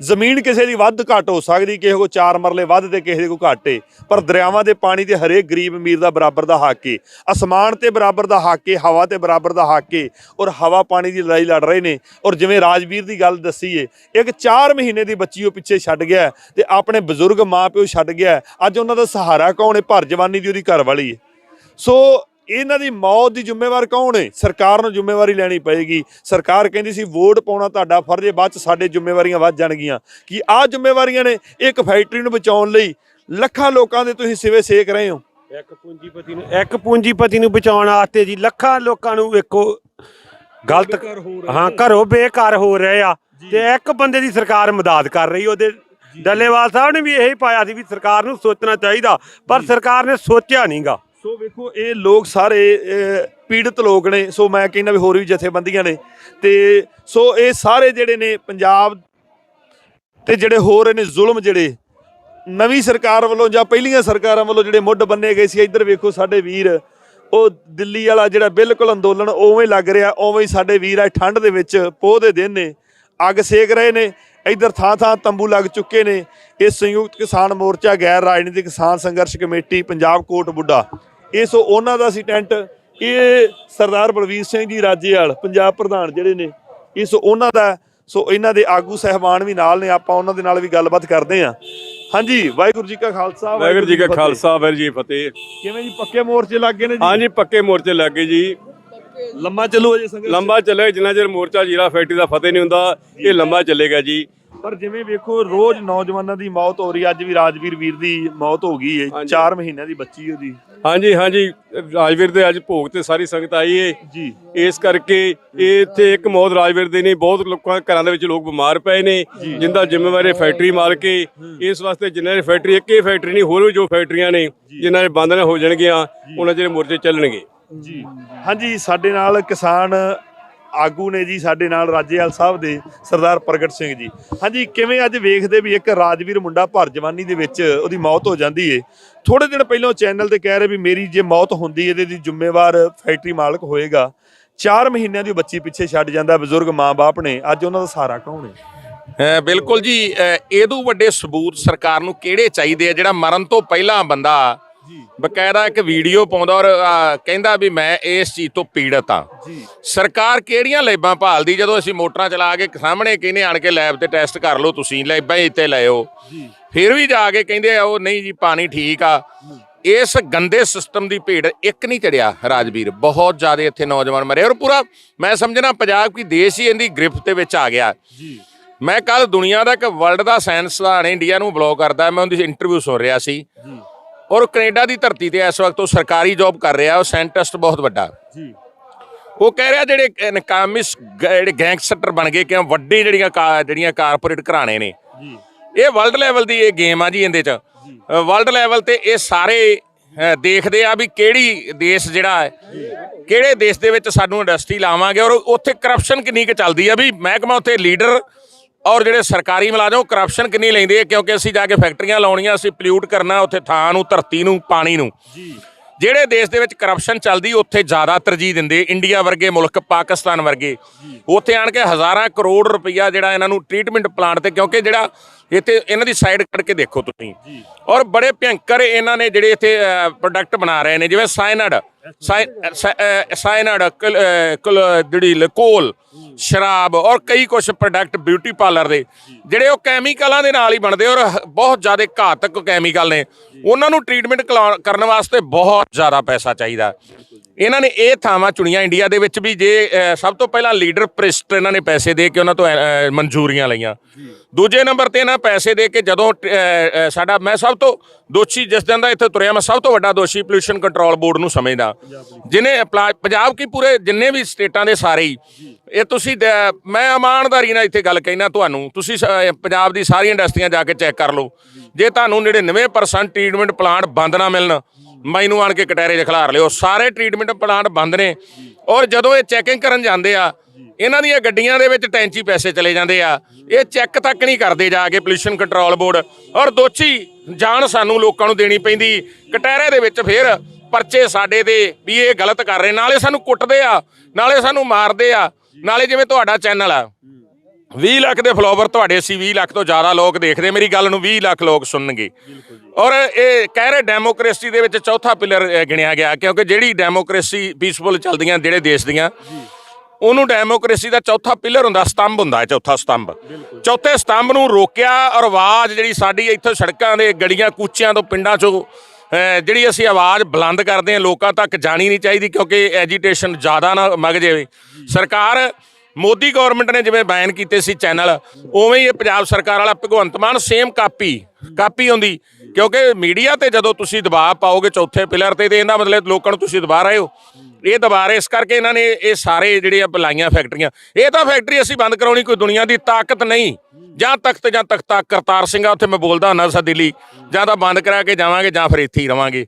ਜ਼ਮੀਨ ਕਿਸੇ ਦੀ ਵੱਧ ਘੱਟ ਹੋ ਸਕਦੀ, ਕਿਸੇ ਕੋ ਚਾਰ ਮਰਲੇ ਵੱਧ ਤੇ ਕਿਸੇ ਕੋ ਘੱਟ ਏ। ਪਰ ਦਰਿਆਵਾਂ ਦੇ ਪਾਣੀ ਤੇ ਹਰੇਕ ਗਰੀਬ ਅਮੀਰ ਦਾ ਬਰਾਬਰ ਦਾ ਹੱਕ ਏ। ਅਸਮਾਨ ਤੇ ਬਰਾਬਰ ਦਾ ਹੱਕ ਏ, ਹਵਾ ਤੇ ਬਰਾਬਰ ਦਾ ਹੱਕ ਏ। ਔਰ ਹਵਾ ਪਾਣੀ ਦੀ ਲੜਾਈ ਲੜ ਰਹੇ ਨੇ। ਔਰ ਜਿਵੇਂ ਰਾਜਵੀਰ ਦੀ ਗੱਲ ਦੱਸੀ ਏ, ਇੱਕ 4 ਮਹੀਨੇ ਦੀ ਬੱਚੀ ਉਹ ਪਿੱਛੇ ਛੱਡ ਗਿਆ ਹੈ ਤੇ ਆਪਣੇ ਬਜ਼ੁਰਗ ਮਾਂ ਪਿਓ ਛੱਡ ਗਿਆ ਅੱਜ ਉਹਨਾਂ ਦਾ ਸਹਾਰਾ ਕੌਣ ਏ? ਭਰ ਜਵਾਨੀ ਦੀ ਉਹਦੀ ਘਰ ਵਾਲੀ ਏ। ਸੋ ਇਹਨਾਂ ਦੀ ਮੌਤ ਦੀ ਜ਼ਿੰਮੇਵਾਰ ਕੌਣ ਹੈ? ਸਰਕਾਰ ਨੂੰ ਜ਼ਿੰਮੇਵਾਰੀ ਲੈਣੀ ਪਏਗੀ। ਸਰਕਾਰ ਕਹਿੰਦੀ ਸੀ ਵੋਟ ਪਾਉਣਾ ਤੁਹਾਡਾ ਫਰਜ਼ ਹੈ ਬਾਅਦ ਚ ਸਾਡੇ ਜ਼ਿੰਮੇਵਾਰੀਆਂ ਵੱਧ ਜਾਣਗੀਆਂ। ਕਿ ਆਹ ਜ਼ਿੰਮੇਵਾਰੀਆਂ ਨੇ ਇੱਕ ਫੈਕਟਰੀ ਨੂੰ ਬਚਾਉਣ ਲਈ? ਲੱਖਾਂ ਲੋਕਾਂ ਦੇ ਤੁਸੀਂ ਸਿਵੇ ਸੇਕ ਰਹੇ ਹੋ। ਇੱਕ ਪੂੰਜੀਪਤੀ ਨੂੰ ਇੱਕ ਪੂੰਜੀਪਤੀ ਨੂੰ ਬਚਾਉਣ ਵਾਸਤੇ ਜੀ ਲੱਖਾਂ ਲੋਕਾਂ ਨੂੰ ਵੇਖੋ ਗਲਤ ਹਾਂ ਘਰੋਂ ਬੇਕਾਰ ਹੋ ਰਹੇ ਆ। ਤੇ ਇੱਕ ਬੰਦੇ ਦੀ ਸਰਕਾਰ ਮਦਦ ਕਰ ਰਹੀ ਉਹਦੇ ਡੱਲੇਵਾਲ ਸਾਹਿਬ ਨੇ ਵੀ ਇਹੀ ਪਾਇਆ ਸੀ ਵੀ ਸਰਕਾਰ ਨੂੰ ਸੋਚਣਾ ਚਾਹੀਦਾ ਪਰ ਸਰਕਾਰ ਨੇ ਸੋਚਿਆ ਨਹੀਂਗਾ ਸੋ ਵੇਖੋ, ਇਹ ਲੋਕ ਸਾਰੇ ਪੀੜਤ ਲੋਕ ਨੇ, ਸੋ ਮੈਂ ਕਹਿੰਦਾ ਵੀ ਹੋਰ ਵੀ ਜਥੇਬੰਦੀਆਂ ਨੇ। ਤੇ ਸੋ ਇਹ ਸਾਰੇ ਜਿਹੜੇ ਨੇ ਪੰਜਾਬ ਤੇ ਜਿਹੜੇ ਹੋ ਰਹੇ ਨੇ ਜ਼ੁਲਮ ਜਿਹੜੇ, ਨਵੀਂ ਸਰਕਾਰ ਵੱਲੋਂ ਜਾਂ ਪਹਿਲੀਆਂ ਸਰਕਾਰਾਂ ਵੱਲੋਂ ਜਿਹੜੇ ਮੁੱਢ ਬੰਨੇ ਗਏ ਸੀ, ਇੱਧਰ ਵੇਖੋ ਸਾਡੇ ਵੀਰ, ਉਹ ਦਿੱਲੀ ਵਾਲਾ ਜਿਹੜਾ ਬਿਲਕੁਲ ਅੰਦੋਲਨ ਉਵੇਂ ਲੱਗ ਰਿਹਾ, ਉਵੇਂ ਹੀ ਸਾਡੇ ਵੀਰ ਆ, ਠੰਡ ਦੇ ਵਿੱਚ ਪੋਹ ਦੇ ਦਿਨ ਨੇ, ਅੱਗ ਸੇਕ ਰਹੇ ਨੇ, ਇੱਧਰ ਥਾਂ ਥਾਂ ਤੰਬੂ ਲੱਗ ਚੁੱਕੇ ਨੇ ਇਹ ਸੰਯੁਕਤ ਕਿਸਾਨ ਮੋਰਚਾ, ਗੈਰ ਰਾਜਨੀਤਿਕ ਕਿਸਾਨ ਸੰਘਰਸ਼ ਕਮੇਟੀ, ਪੰਜਾਬ ਕੋਟ ਬੁੱਢਾ। ਇਹ ਸੋ ਉਹਨਾਂ ਦਾ ਸੀ ਟੈਂਟ। ਇਹ ਸਰਦਾਰ ਬਲਵੀਰ ਸਿੰਘ ਜੀ ਰਾਜੇਵਾਲ ਪੰਜਾਬ ਪ੍ਰਧਾਨ ਜਿਹੜੇ ਨੇ ਇਹ ਸੋ ਉਹਨਾਂ ਦਾ ਸੋ ਇਹਨਾਂ ਦੇ ਆਗੂ ਸਹਿਬਾਨ ਵੀ ਨਾਲ ਨੇ ਆਪਾਂ ਉਹਨਾਂ ਦੇ ਨਾਲ ਵੀ ਗੱਲਬਾਤ ਕਰਦੇ ਹਾਂ। ਹਾਂਜੀ ਵਾਹਿਗੁਰੂ ਜੀ ਕਾ ਖਾਲਸਾ ਵਾਹਿਗੁਰੂ ਜੀ ਕਾ। ਖਾਲਸਾ ਵਾਹਿਗੁਰੂ ਜੀ ਫਤਿਹ। ਕਿਵੇਂ ਜੀ ਪੱਕੇ ਮੋਰਚੇ ਲੱਗ ਗਏ ਨੇ ਜੀ? ਹਾਂਜੀ ਪੱਕੇ ਮੋਰਚੇ ਲੱਗ ਗਏ ਜੀ। ਲੰਮਾ ਚੱਲੂ ਅਜੇ ਸੰਘਰਸ਼? ਲੰਬਾ ਚੱਲੇ ਜਿੰਨਾ ਚਿਰ ਮੋਰਚਾ ਜੀਰਾ ਫੈਕਟਰੀ ਦਾ ਫਤਿਹ ਨਹੀਂ ਹੁੰਦਾ ਇਹ ਲੰਬਾ ਚੱਲੇਗਾ ਜੀ। ਪਰ ਜਿਵੇਂ ਵੇਖੋ ਰੋਜ਼ ਨੌਜਵਾਨਾਂ ਦੀ ਮੌਤ ਹੋ ਰਹੀ ਅੱਜ ਵੀ ਰਾਜਵੀਰ ਵੀਰ ਦੀ ਮੌਤ ਹੋ ਗਈ ਹੈ। ਹਾਂਜੀ। 4 ਮਹੀਨਿਆਂ ਦੀ ਬੱਚੀ ਉਹਦੀ। ਹਾਂਜੀ ਹਾਂਜੀ। ਰਾਜਵੀਰ ਦੇ ਅੱਜ ਭੋਗ ਤੇ ਸਾਰੀ ਸੰਗਤ ਆਈ ਏ। ਜੀ। ਇਸ ਕਰਕੇ ਇਹ ਇੱਥੇ ਇੱਕ ਮੌਤ ਰਾਜਵੀਰ ਦੇ ਨਹੀਂ ਬਹੁਤ ਲੋਕਾਂ ਘਰਾਂ ਦੇ ਵਿੱਚ ਲੋਕ ਬਿਮਾਰ ਪਏ ਨੇ ਜਿੰਦਾ ਜ਼ਿੰਮੇਵਾਰ ਇਹ ਫੈਕਟਰੀ ਮਾਲਕੇ। ਇਸ ਵਾਸਤੇ ਜਿੰਨਾਂ ਦੀ ਫੈਕਟਰੀ ਇੱਕ ਹੀ ਫੈਕਟਰੀ ਨਹੀਂ ਹੋਰ ਵੀ ਜੋ ਫੈਕਟਰੀਆਂ ਨੇ ਜਿਨ੍ਹਾਂ ਦੇ ਬੰਦ ਨਾ ਹੋ ਜਾਣਗੀਆਂ ਉਹਨਾਂ ਜਿਹੜੇ ਮੋਰਚੇ ਚੱਲਣਗੇ। ਜੀ। ਹਾਂਜੀ ਸਾਡੇ ਨਾਲ ਕਿਸਾਨ ਆਗੂ ਨੇ ਜੀ ਸਾਡੇ ਨਾਲ ਰਾਜੇਵਾਲ ਸਾਹਿਬ ਦੇ ਸਰਦਾਰ ਪ੍ਰਗਟ ਸਿੰਘ ਜੀ। ਹਾਂਜੀ ਕਿਵੇਂ ਅੱਜ ਵੇਖਦੇ ਵੀ ਇੱਕ ਰਾਜਵੀਰ ਮੁੰਡਾ ਭਰ ਜਵਾਨੀ ਦੇ ਵਿੱਚ ਉਹਦੀ ਮੌਤ ਹੋ ਜਾਂਦੀ ਏ? ਥੋੜੇ ਦਿਨ ਪਹਿਲਾਂ ਚੈਨਲ ਤੇ ਕਹਿ ਰਹੇ ਵੀ ਮੇਰੀ ਜੇ ਮੌਤ ਹੁੰਦੀ ਇਹਦੇ ਦੀ ਜ਼ਿੰਮੇਵਾਰ ਫੈਕਟਰੀ ਮਾਲਕ ਹੋਏਗਾ। 4 ਮਹੀਨਿਆਂ ਦੀ ਬੱਚੀ ਪਿੱਛੇ ਛੱਡ ਜਾਂਦਾ ਬਜ਼ੁਰਗ ਮਾਂ-ਬਾਪ ਨੇ। ਅੱਜ ਉਹਨਾਂ ਦਾ ਸਹਾਰਾ ਕੌਣ ਹੈ ਬਿਲਕੁਲ ਜੀ। ਅ, ਇਹਦੋਂ ਵੱਡੇ ਸਬੂਤ ਸਰਕਾਰ ਨੂੰ ਕਿਹੜੇ ਚਾਹੀਦੇ ਆ? ਜਿਹੜਾ ਮਰਨ ਤੋਂ ਪਹਿਲਾਂ ਬੰਦਾ ਬਕਾਇਦਾ ਇੱਕ ਵੀਡੀਓ ਪਾਉਂਦਾ ਔਰ ਕਹਿੰਦਾ ਵੀ ਮੈਂ ਇਸ ਚੀਜ਼ ਤੋਂ ਪੀੜਤ ਆ ਸਰਕਾਰ ਕਿਹੜੀਆਂ ਲੈਬਾਂ ਭਾਲਦੀ ਜਦੋਂ ਅਸੀਂ ਮੋਟਰਾਂ ਚਲਾ ਕੇ ਸਾਹਮਣੇ ਕਹਿੰਦੇ ਆਣ ਕੇ ਲੈਬ ਤੇ ਟੈਸਟ ਕਰ ਲਓ ਤੁਸੀਂ ਲੈਬਾਂ ਹੀ ਇੱਥੇ ਲੈ ਆਓ। ਫਿਰ ਵੀ ਜਾ ਕੇ ਕਹਿੰਦੇ ਆ ਉਹ ਨਹੀਂ ਜੀ ਪਾਣੀ ਠੀਕ ਆ। ਇਸ ਗੰਦੇ ਸਿਸਟਮ ਦੀ ਭੇਡ ਇੱਕ ਨਹੀਂ ਚੜਿਆ ਰਾਜਵੀਰ। ਬਹੁਤ ਜ਼ਿਆਦਾ ਇੱਥੇ ਨੌਜਵਾਨ ਮਰੇ। ਔਰ ਪੂਰਾ ਮੈਂ ਸਮਝਣਾ ਪੰਜਾਬ ਕੀ ਦੇਸ਼ ਹੀ ਇਹਦੀ ਗ੍ਰਿਫਤ ਦੇ ਵਿੱਚ ਆ ਗਿਆ। ਮੈਂ ਕੱਲ ਦੁਨੀਆ ਦਾ ਇੱਕ ਵਰਲਡ ਦਾ ਸਾਇੰਸਦਾਨ ਇੰਡੀਆ ਨੂੰ ਬਲੌਗ ਕਰਦਾ ਮੈਂ ਉਹਦੀ ਇੰਟਰਵਿਊ ਸੁਣ ਰਿਹਾ ਸੀ। ਔਰ ਕੈਨੇਡਾ ਦੀ ਧਰਤੀ ਤੇ ਇਸ ਵਕਤ ਉਹ ਸਰਕਾਰੀ ਜੌਬ ਕਰ ਰਿਹਾ ਉਹ ਸਾਇੰਟਿਸਟ ਬਹੁਤ ਵੱਡਾ। ਜੀ। ਉਹ ਕਹਿ ਰਿਹਾ ਜਿਹੜੇ ਨਕਾਮਿਸ ਜਿਹੜੇ ਗੈਂਗਸਟਰ ਬਣ ਗਏ ਕਿ ਵੱਡੀ ਜਿਹੜੀਆਂ ਜਿਹੜੀਆਂ ਕਾਰਪੋਰੇਟ ਘਰਾਣੇ ਨੇ। ਜੀ। ਇਹ ਵਰਲਡ ਲੈਵਲ ਦੀ ਇਹ ਗੇਮ ਆ ਜੀ ਇਹਦੇ ਚ। ਵਰਲਡ ਲੈਵਲ ਤੇ ਇਹ ਸਾਰੇ ਦੇਖਦੇ ਆ ਵੀ ਕਿਹੜੀ ਦੇਸ਼ ਜਿਹੜਾ ਹੈ ਕਿਹੜੇ ਦੇਸ਼ ਦੇ ਵਿੱਚ ਸਾਨੂੰ ਇੰਡਸਟਰੀ ਲਾਵਾਂਗੇ ਔਰ ਉੱਥੇ ਕਰਪਸ਼ਨ ਕਿੰਨੀ ਕੁ ਚੱਲਦੀ ਆ ਵੀ ਮਹਿਕਮਾ ਉੱਥੇ ਲੀਡਰ ਔਰ ਜਿਹੜੇ ਸਰਕਾਰੀ ਮੁਲਾਜ਼ਮ ਕਰਪਸ਼ਨ ਕਿੰਨੀ ਲੈਂਦੇ ਆ? ਕਿਉਂਕਿ ਅਸੀਂ ਜਾ ਕੇ ਫੈਕਟਰੀਆਂ ਲਾਉਣੀਆਂ ਅਸੀਂ ਪੋਲਿਊਟ ਕਰਨਾ ਉੱਥੇ ਥਾਂ ਨੂੰ ਧਰਤੀ ਨੂੰ ਪਾਣੀ ਨੂੰ। ਜਿਹੜੇ ਦੇਸ਼ ਦੇ ਵਿੱਚ ਕਰਪਸ਼ਨ ਚੱਲਦੀ ਉੱਥੇ ਜ਼ਿਆਦਾ ਤਰਜੀਹ ਦਿੰਦੇ। ਇੰਡੀਆ ਵਰਗੇ ਮੁਲਕ ਪਾਕਿਸਤਾਨ ਵਰਗੇ। ਉੱਥੇ ਆਣ ਕੇ ਹਜ਼ਾਰਾਂ ਕਰੋੜ ਰੁਪਈਆ ਜਿਹੜਾ ਇਹਨਾਂ ਨੂੰ ਟ੍ਰੀਟਮੈਂਟ ਪਲਾਂਟ ਤੇ ਕਿਉਂਕਿ ਜਿਹੜਾ ਇੱਥੇ ਇਹਨਾਂ ਦੀ ਸਾਈਡ ਕੱਢ ਕੇ ਦੇਖੋ ਤੁਸੀਂ। ਔਰ ਬੜੇ ਭਿਅੰਕਰ ਇਹਨਾਂ ਨੇ ਜਿਹੜੇ ਇੱਥੇ ਪ੍ਰੋਡਕਟ ਬਣਾ ਰਹੇ ਨੇ ਜਿਵੇਂ ਸਾਇਨਡ ਸਾਇਨਡ ਜਿਹੜੀ ਲ- ਕੋਲ। ਸ਼ਰਾਬ ਔਰ ਕਈ ਕੁਝ ਪ੍ਰੋਡਕਟ ਬਿਊਟੀ ਪਾਰਲਰ ਦੇ ਜਿਹੜੇ ਉਹ ਕੈਮੀਕਲਾਂ ਦੇ ਨਾਲ ਹੀ ਬਣਦੇ ਔਰ ਬਹੁਤ ਜ਼ਿਆਦਾ ਘਾਤਕ ਕੈਮੀਕਲ ਨੇ। ਉਹਨਾਂ ਨੂੰ ਟ੍ਰੀਟਮੈਂਟ ਕਰਨ ਵਾਸਤੇ ਬਹੁਤ ਜ਼ਿਆਦਾ ਪੈਸਾ ਚਾਹੀਦਾ। ਇਹਨਾਂ ਨੇ ਇਹ ਥਾਵਾਂ ਚੁਣੀਆਂ ਇੰਡੀਆ ਦੇ ਵਿੱਚ ਵੀ ਜੇ ਸਭ ਤੋਂ ਪਹਿਲਾਂ ਲੀਡਰ ਪ੍ਰਿਸਟ ਇਹਨਾਂ ਨੇ ਪੈਸੇ ਦੇ ਕੇ ਉਹਨਾਂ ਤੋਂ ਮਨਜ਼ੂਰੀਆਂ ਲਈਆਂ। ਦੂਜੇ ਨੰਬਰ ਤੇ ਇਹਨਾਂ ਪੈਸੇ ਦੇ ਕੇ ਜਦੋਂ ਸਾਡਾ ਮੈਂ ਸਭ ਤੋਂ ਦੋਸ਼ੀ ਜਿਸ ਦਿਨ ਦਾ ਇੱਥੇ ਤੁਰਿਆ ਮੈਂ ਸਭ ਤੋਂ ਵੱਡਾ ਦੋਸ਼ੀ ਪੋਲੂਸ਼ਨ ਕੰਟਰੋਲ ਬੋਰਡ ਨੂੰ ਸਮਝਦਾ। ਜਿਨੇ ਪੰਜਾਬ ਕੀ ਪੂਰੇ ਜਿੰਨੇ ਵੀ ਸਟੇਟਾਂ ਦੇ ਸਾਰੇ ਹੀ ਇਹ ਤੁਸੀਂ ਮੈਂ ਇਮਾਨਦਾਰੀ ਨਾਲ ਇੱਥੇ ਗੱਲ ਕਹਿਣਾ ਤੁਹਾਨੂੰ ਤੁਸੀਂ ਪੰਜਾਬ ਦੀ ਸਾਰੀ ਇੰਡਸਟਰੀਆਂ ਜਾ ਕੇ ਚੈੱਕ ਕਰ ਲਓ। ਜੇ ਤੁਹਾਨੂੰ 99% ਟ੍ਰੀਟਮੈਂਟ ਪਲਾਂਟ ਬੰਦ ਨਾ ਮਿਲਣ ਮੈਨੂੰ ਆਣ ਕੇ ਕਟਹਿਰੇ 'ਚ ਖਿਲਾਰ ਲਿਓ। ਸਾਰੇ ਟ੍ਰੀਟਮੈਂਟ ਪਲਾਂਟ ਬੰਦ ਨੇ। ਔਰ ਜਦੋਂ ਇਹ ਚੈਕਿੰਗ ਕਰਨ ਜਾਂਦੇ ਆ, ਇਹਨਾਂ ਦੀਆਂ ਗੱਡੀਆਂ ਦੇ ਵਿੱਚ ਟੈਂਚੀ ਪੈਸੇ ਚਲੇ ਜਾਂਦੇ ਆ। ਇਹ ਚੈੱਕ ਤੱਕ ਨਹੀਂ ਕਰਦੇ ਜਾ ਕੇ ਪੋਲੂਸ਼ਨ ਕੰਟਰੋਲ ਬੋਰਡ ਔਰ ਦੋਚੀ ਜਾਣ ਸਾਨੂੰ ਲੋਕਾਂ ਨੂੰ ਦੇਣੀ ਪੈਂਦੀ। ਕਟਹਿਰੇ ਦੇ ਵਿੱਚ ਫਿਰ ਪਰਚੇ ਸਾਡੇ ਤੇ ਵੀ ਇਹ ਗਲਤ ਕਰ ਰਹੇ। ਨਾਲੇ ਸਾਨੂੰ ਕੁੱਟਦੇ ਆ, ਨਾਲੇ ਸਾਨੂੰ ਮਾਰਦੇ ਆ। ਨਾਲੇ ਜਿਵੇਂ ਤੁਹਾਡਾ ਚੈਨਲ ਆ। 20 ਲੱਖ ਦੇ ਫਲੋਵਰ ਤੁਹਾਡੇ ਸੀ 20 ਲੱਖ ਤੋਂ ਜ਼ਿਆਦਾ ਲੋਕ ਦੇਖਦੇ ਮੇਰੀ ਗੱਲ ਨੂੰ 20 ਲੱਖ ਲੋਕ ਸੁਣਨਗੇ। ਔਰ ਇਹ ਕਹਿ ਰਹੇ ਡੈਮੋਕ੍ਰੇਸੀ ਦੇ ਵਿੱਚ ਚੌਥਾ ਪਿਲਰ ਗਿਣਿਆ ਗਿਆ ਕਿਉਂਕਿ ਜਿਹੜੀ ਡੈਮੋਕ੍ਰੇਸੀ ਪੀਸਫੁਲ ਚੱਲਦੀਆਂ ਜਿਹੜੇ ਦੇਸ਼ ਦੀਆਂ ਉਹਨੂੰ ਡੈਮੋਕ੍ਰੇਸੀ ਦਾ ਚੌਥਾ ਪਿਲਰ ਹੁੰਦਾ ਸਤੰਭ ਹੁੰਦਾ ਹੈ ਚੌਥਾ ਸਤੰਭ। ਚੌਥੇ ਸਤੰਭ ਨੂੰ ਰੋਕਿਆ ਔਰ ਆਵਾਜ਼ ਜਿਹੜੀ ਸਾਡੀ ਇੱਥੇ ਸੜਕਾਂ ਦੇ ਗਲੀਆਂ ਕੂਚਿਆਂ ਤੋਂ ਪਿੰਡਾਂ ਚੋਂ ਜਿਹੜੀ ਅਸੀਂ ਆਵਾਜ਼ ਬੁਲੰਦ ਕਰਦੇ ਹਾਂ ਲੋਕਾਂ ਤੱਕ ਜਾਣੀ ਨਹੀਂ ਚਾਹੀਦੀ ਕਿਉਂਕਿ ਐਜੀਟੇਸ਼ਨ ਜ਼ਿਆਦਾ ਨਾ ਮਗ ਜਾਵੇ ਸਰਕਾਰ ਮੋਦੀ ਗਵਰਨਮੈਂਟ ਨੇ ਜਿਵੇਂ ਬੈਨ ਕੀਤੇ ਸੀ ਚੈਨਲ, ਉਵੇਂ ਹੀ ਇਹ ਪੰਜਾਬ ਸਰਕਾਰ ਵਾਲਾ Bhagwant Mann same copy copy ਹੁੰਦੀ ਕਿਉਂਕਿ ਮੀਡੀਆ ਤੇ ਜਦੋਂ ਤੁਸੀਂ ਦਬਾਅ ਪਾਓਗੇ ਚੌਥੇ ਪਿਲਰ ਤੇ ਤੇ ਇਹਦਾ ਮਤਲਬ ਲੋਕਾਂ ਨੂੰ ਤੁਸੀਂ ਦਬਾ ਰਹੇ ਹੋ। ਇਹ ਦਬਾ ਰਹੇ ਇਸ ਕਰਕੇ ਇਹਨਾਂ ਨੇ ਇਹ ਸਾਰੇ ਜਿਹੜੇ ਆ ਬਲਾਈਆਂ ਫੈਕਟਰੀਆਂ। ਇਹ ਤਾਂ ਫੈਕਟਰੀ ਅਸੀਂ ਬੰਦ ਕਰਾਉਣੀ ਕੋਈ ਦੁਨੀਆ ਦੀ ਤਾਕਤ ਨਹੀਂ। ਜਾਂ ਤਖਤ ਜਾਂ ਤਖਤਾ ਕਰਤਾਰ ਸਿੰਘ ਆ ਉੱਥੇ ਮੈਂ ਬੋਲਦਾ ਹੁੰਦਾ ਸਾ ਦਿੱਲੀ। ਜਾਂ ਤਾਂ ਬੰਦ ਕਰਾ ਕੇ ਜਾਵਾਂਗੇ ਜਾਂ ਫਿਰ ਇੱਥੇ ਹੀ ਰਵਾਂਗੇ।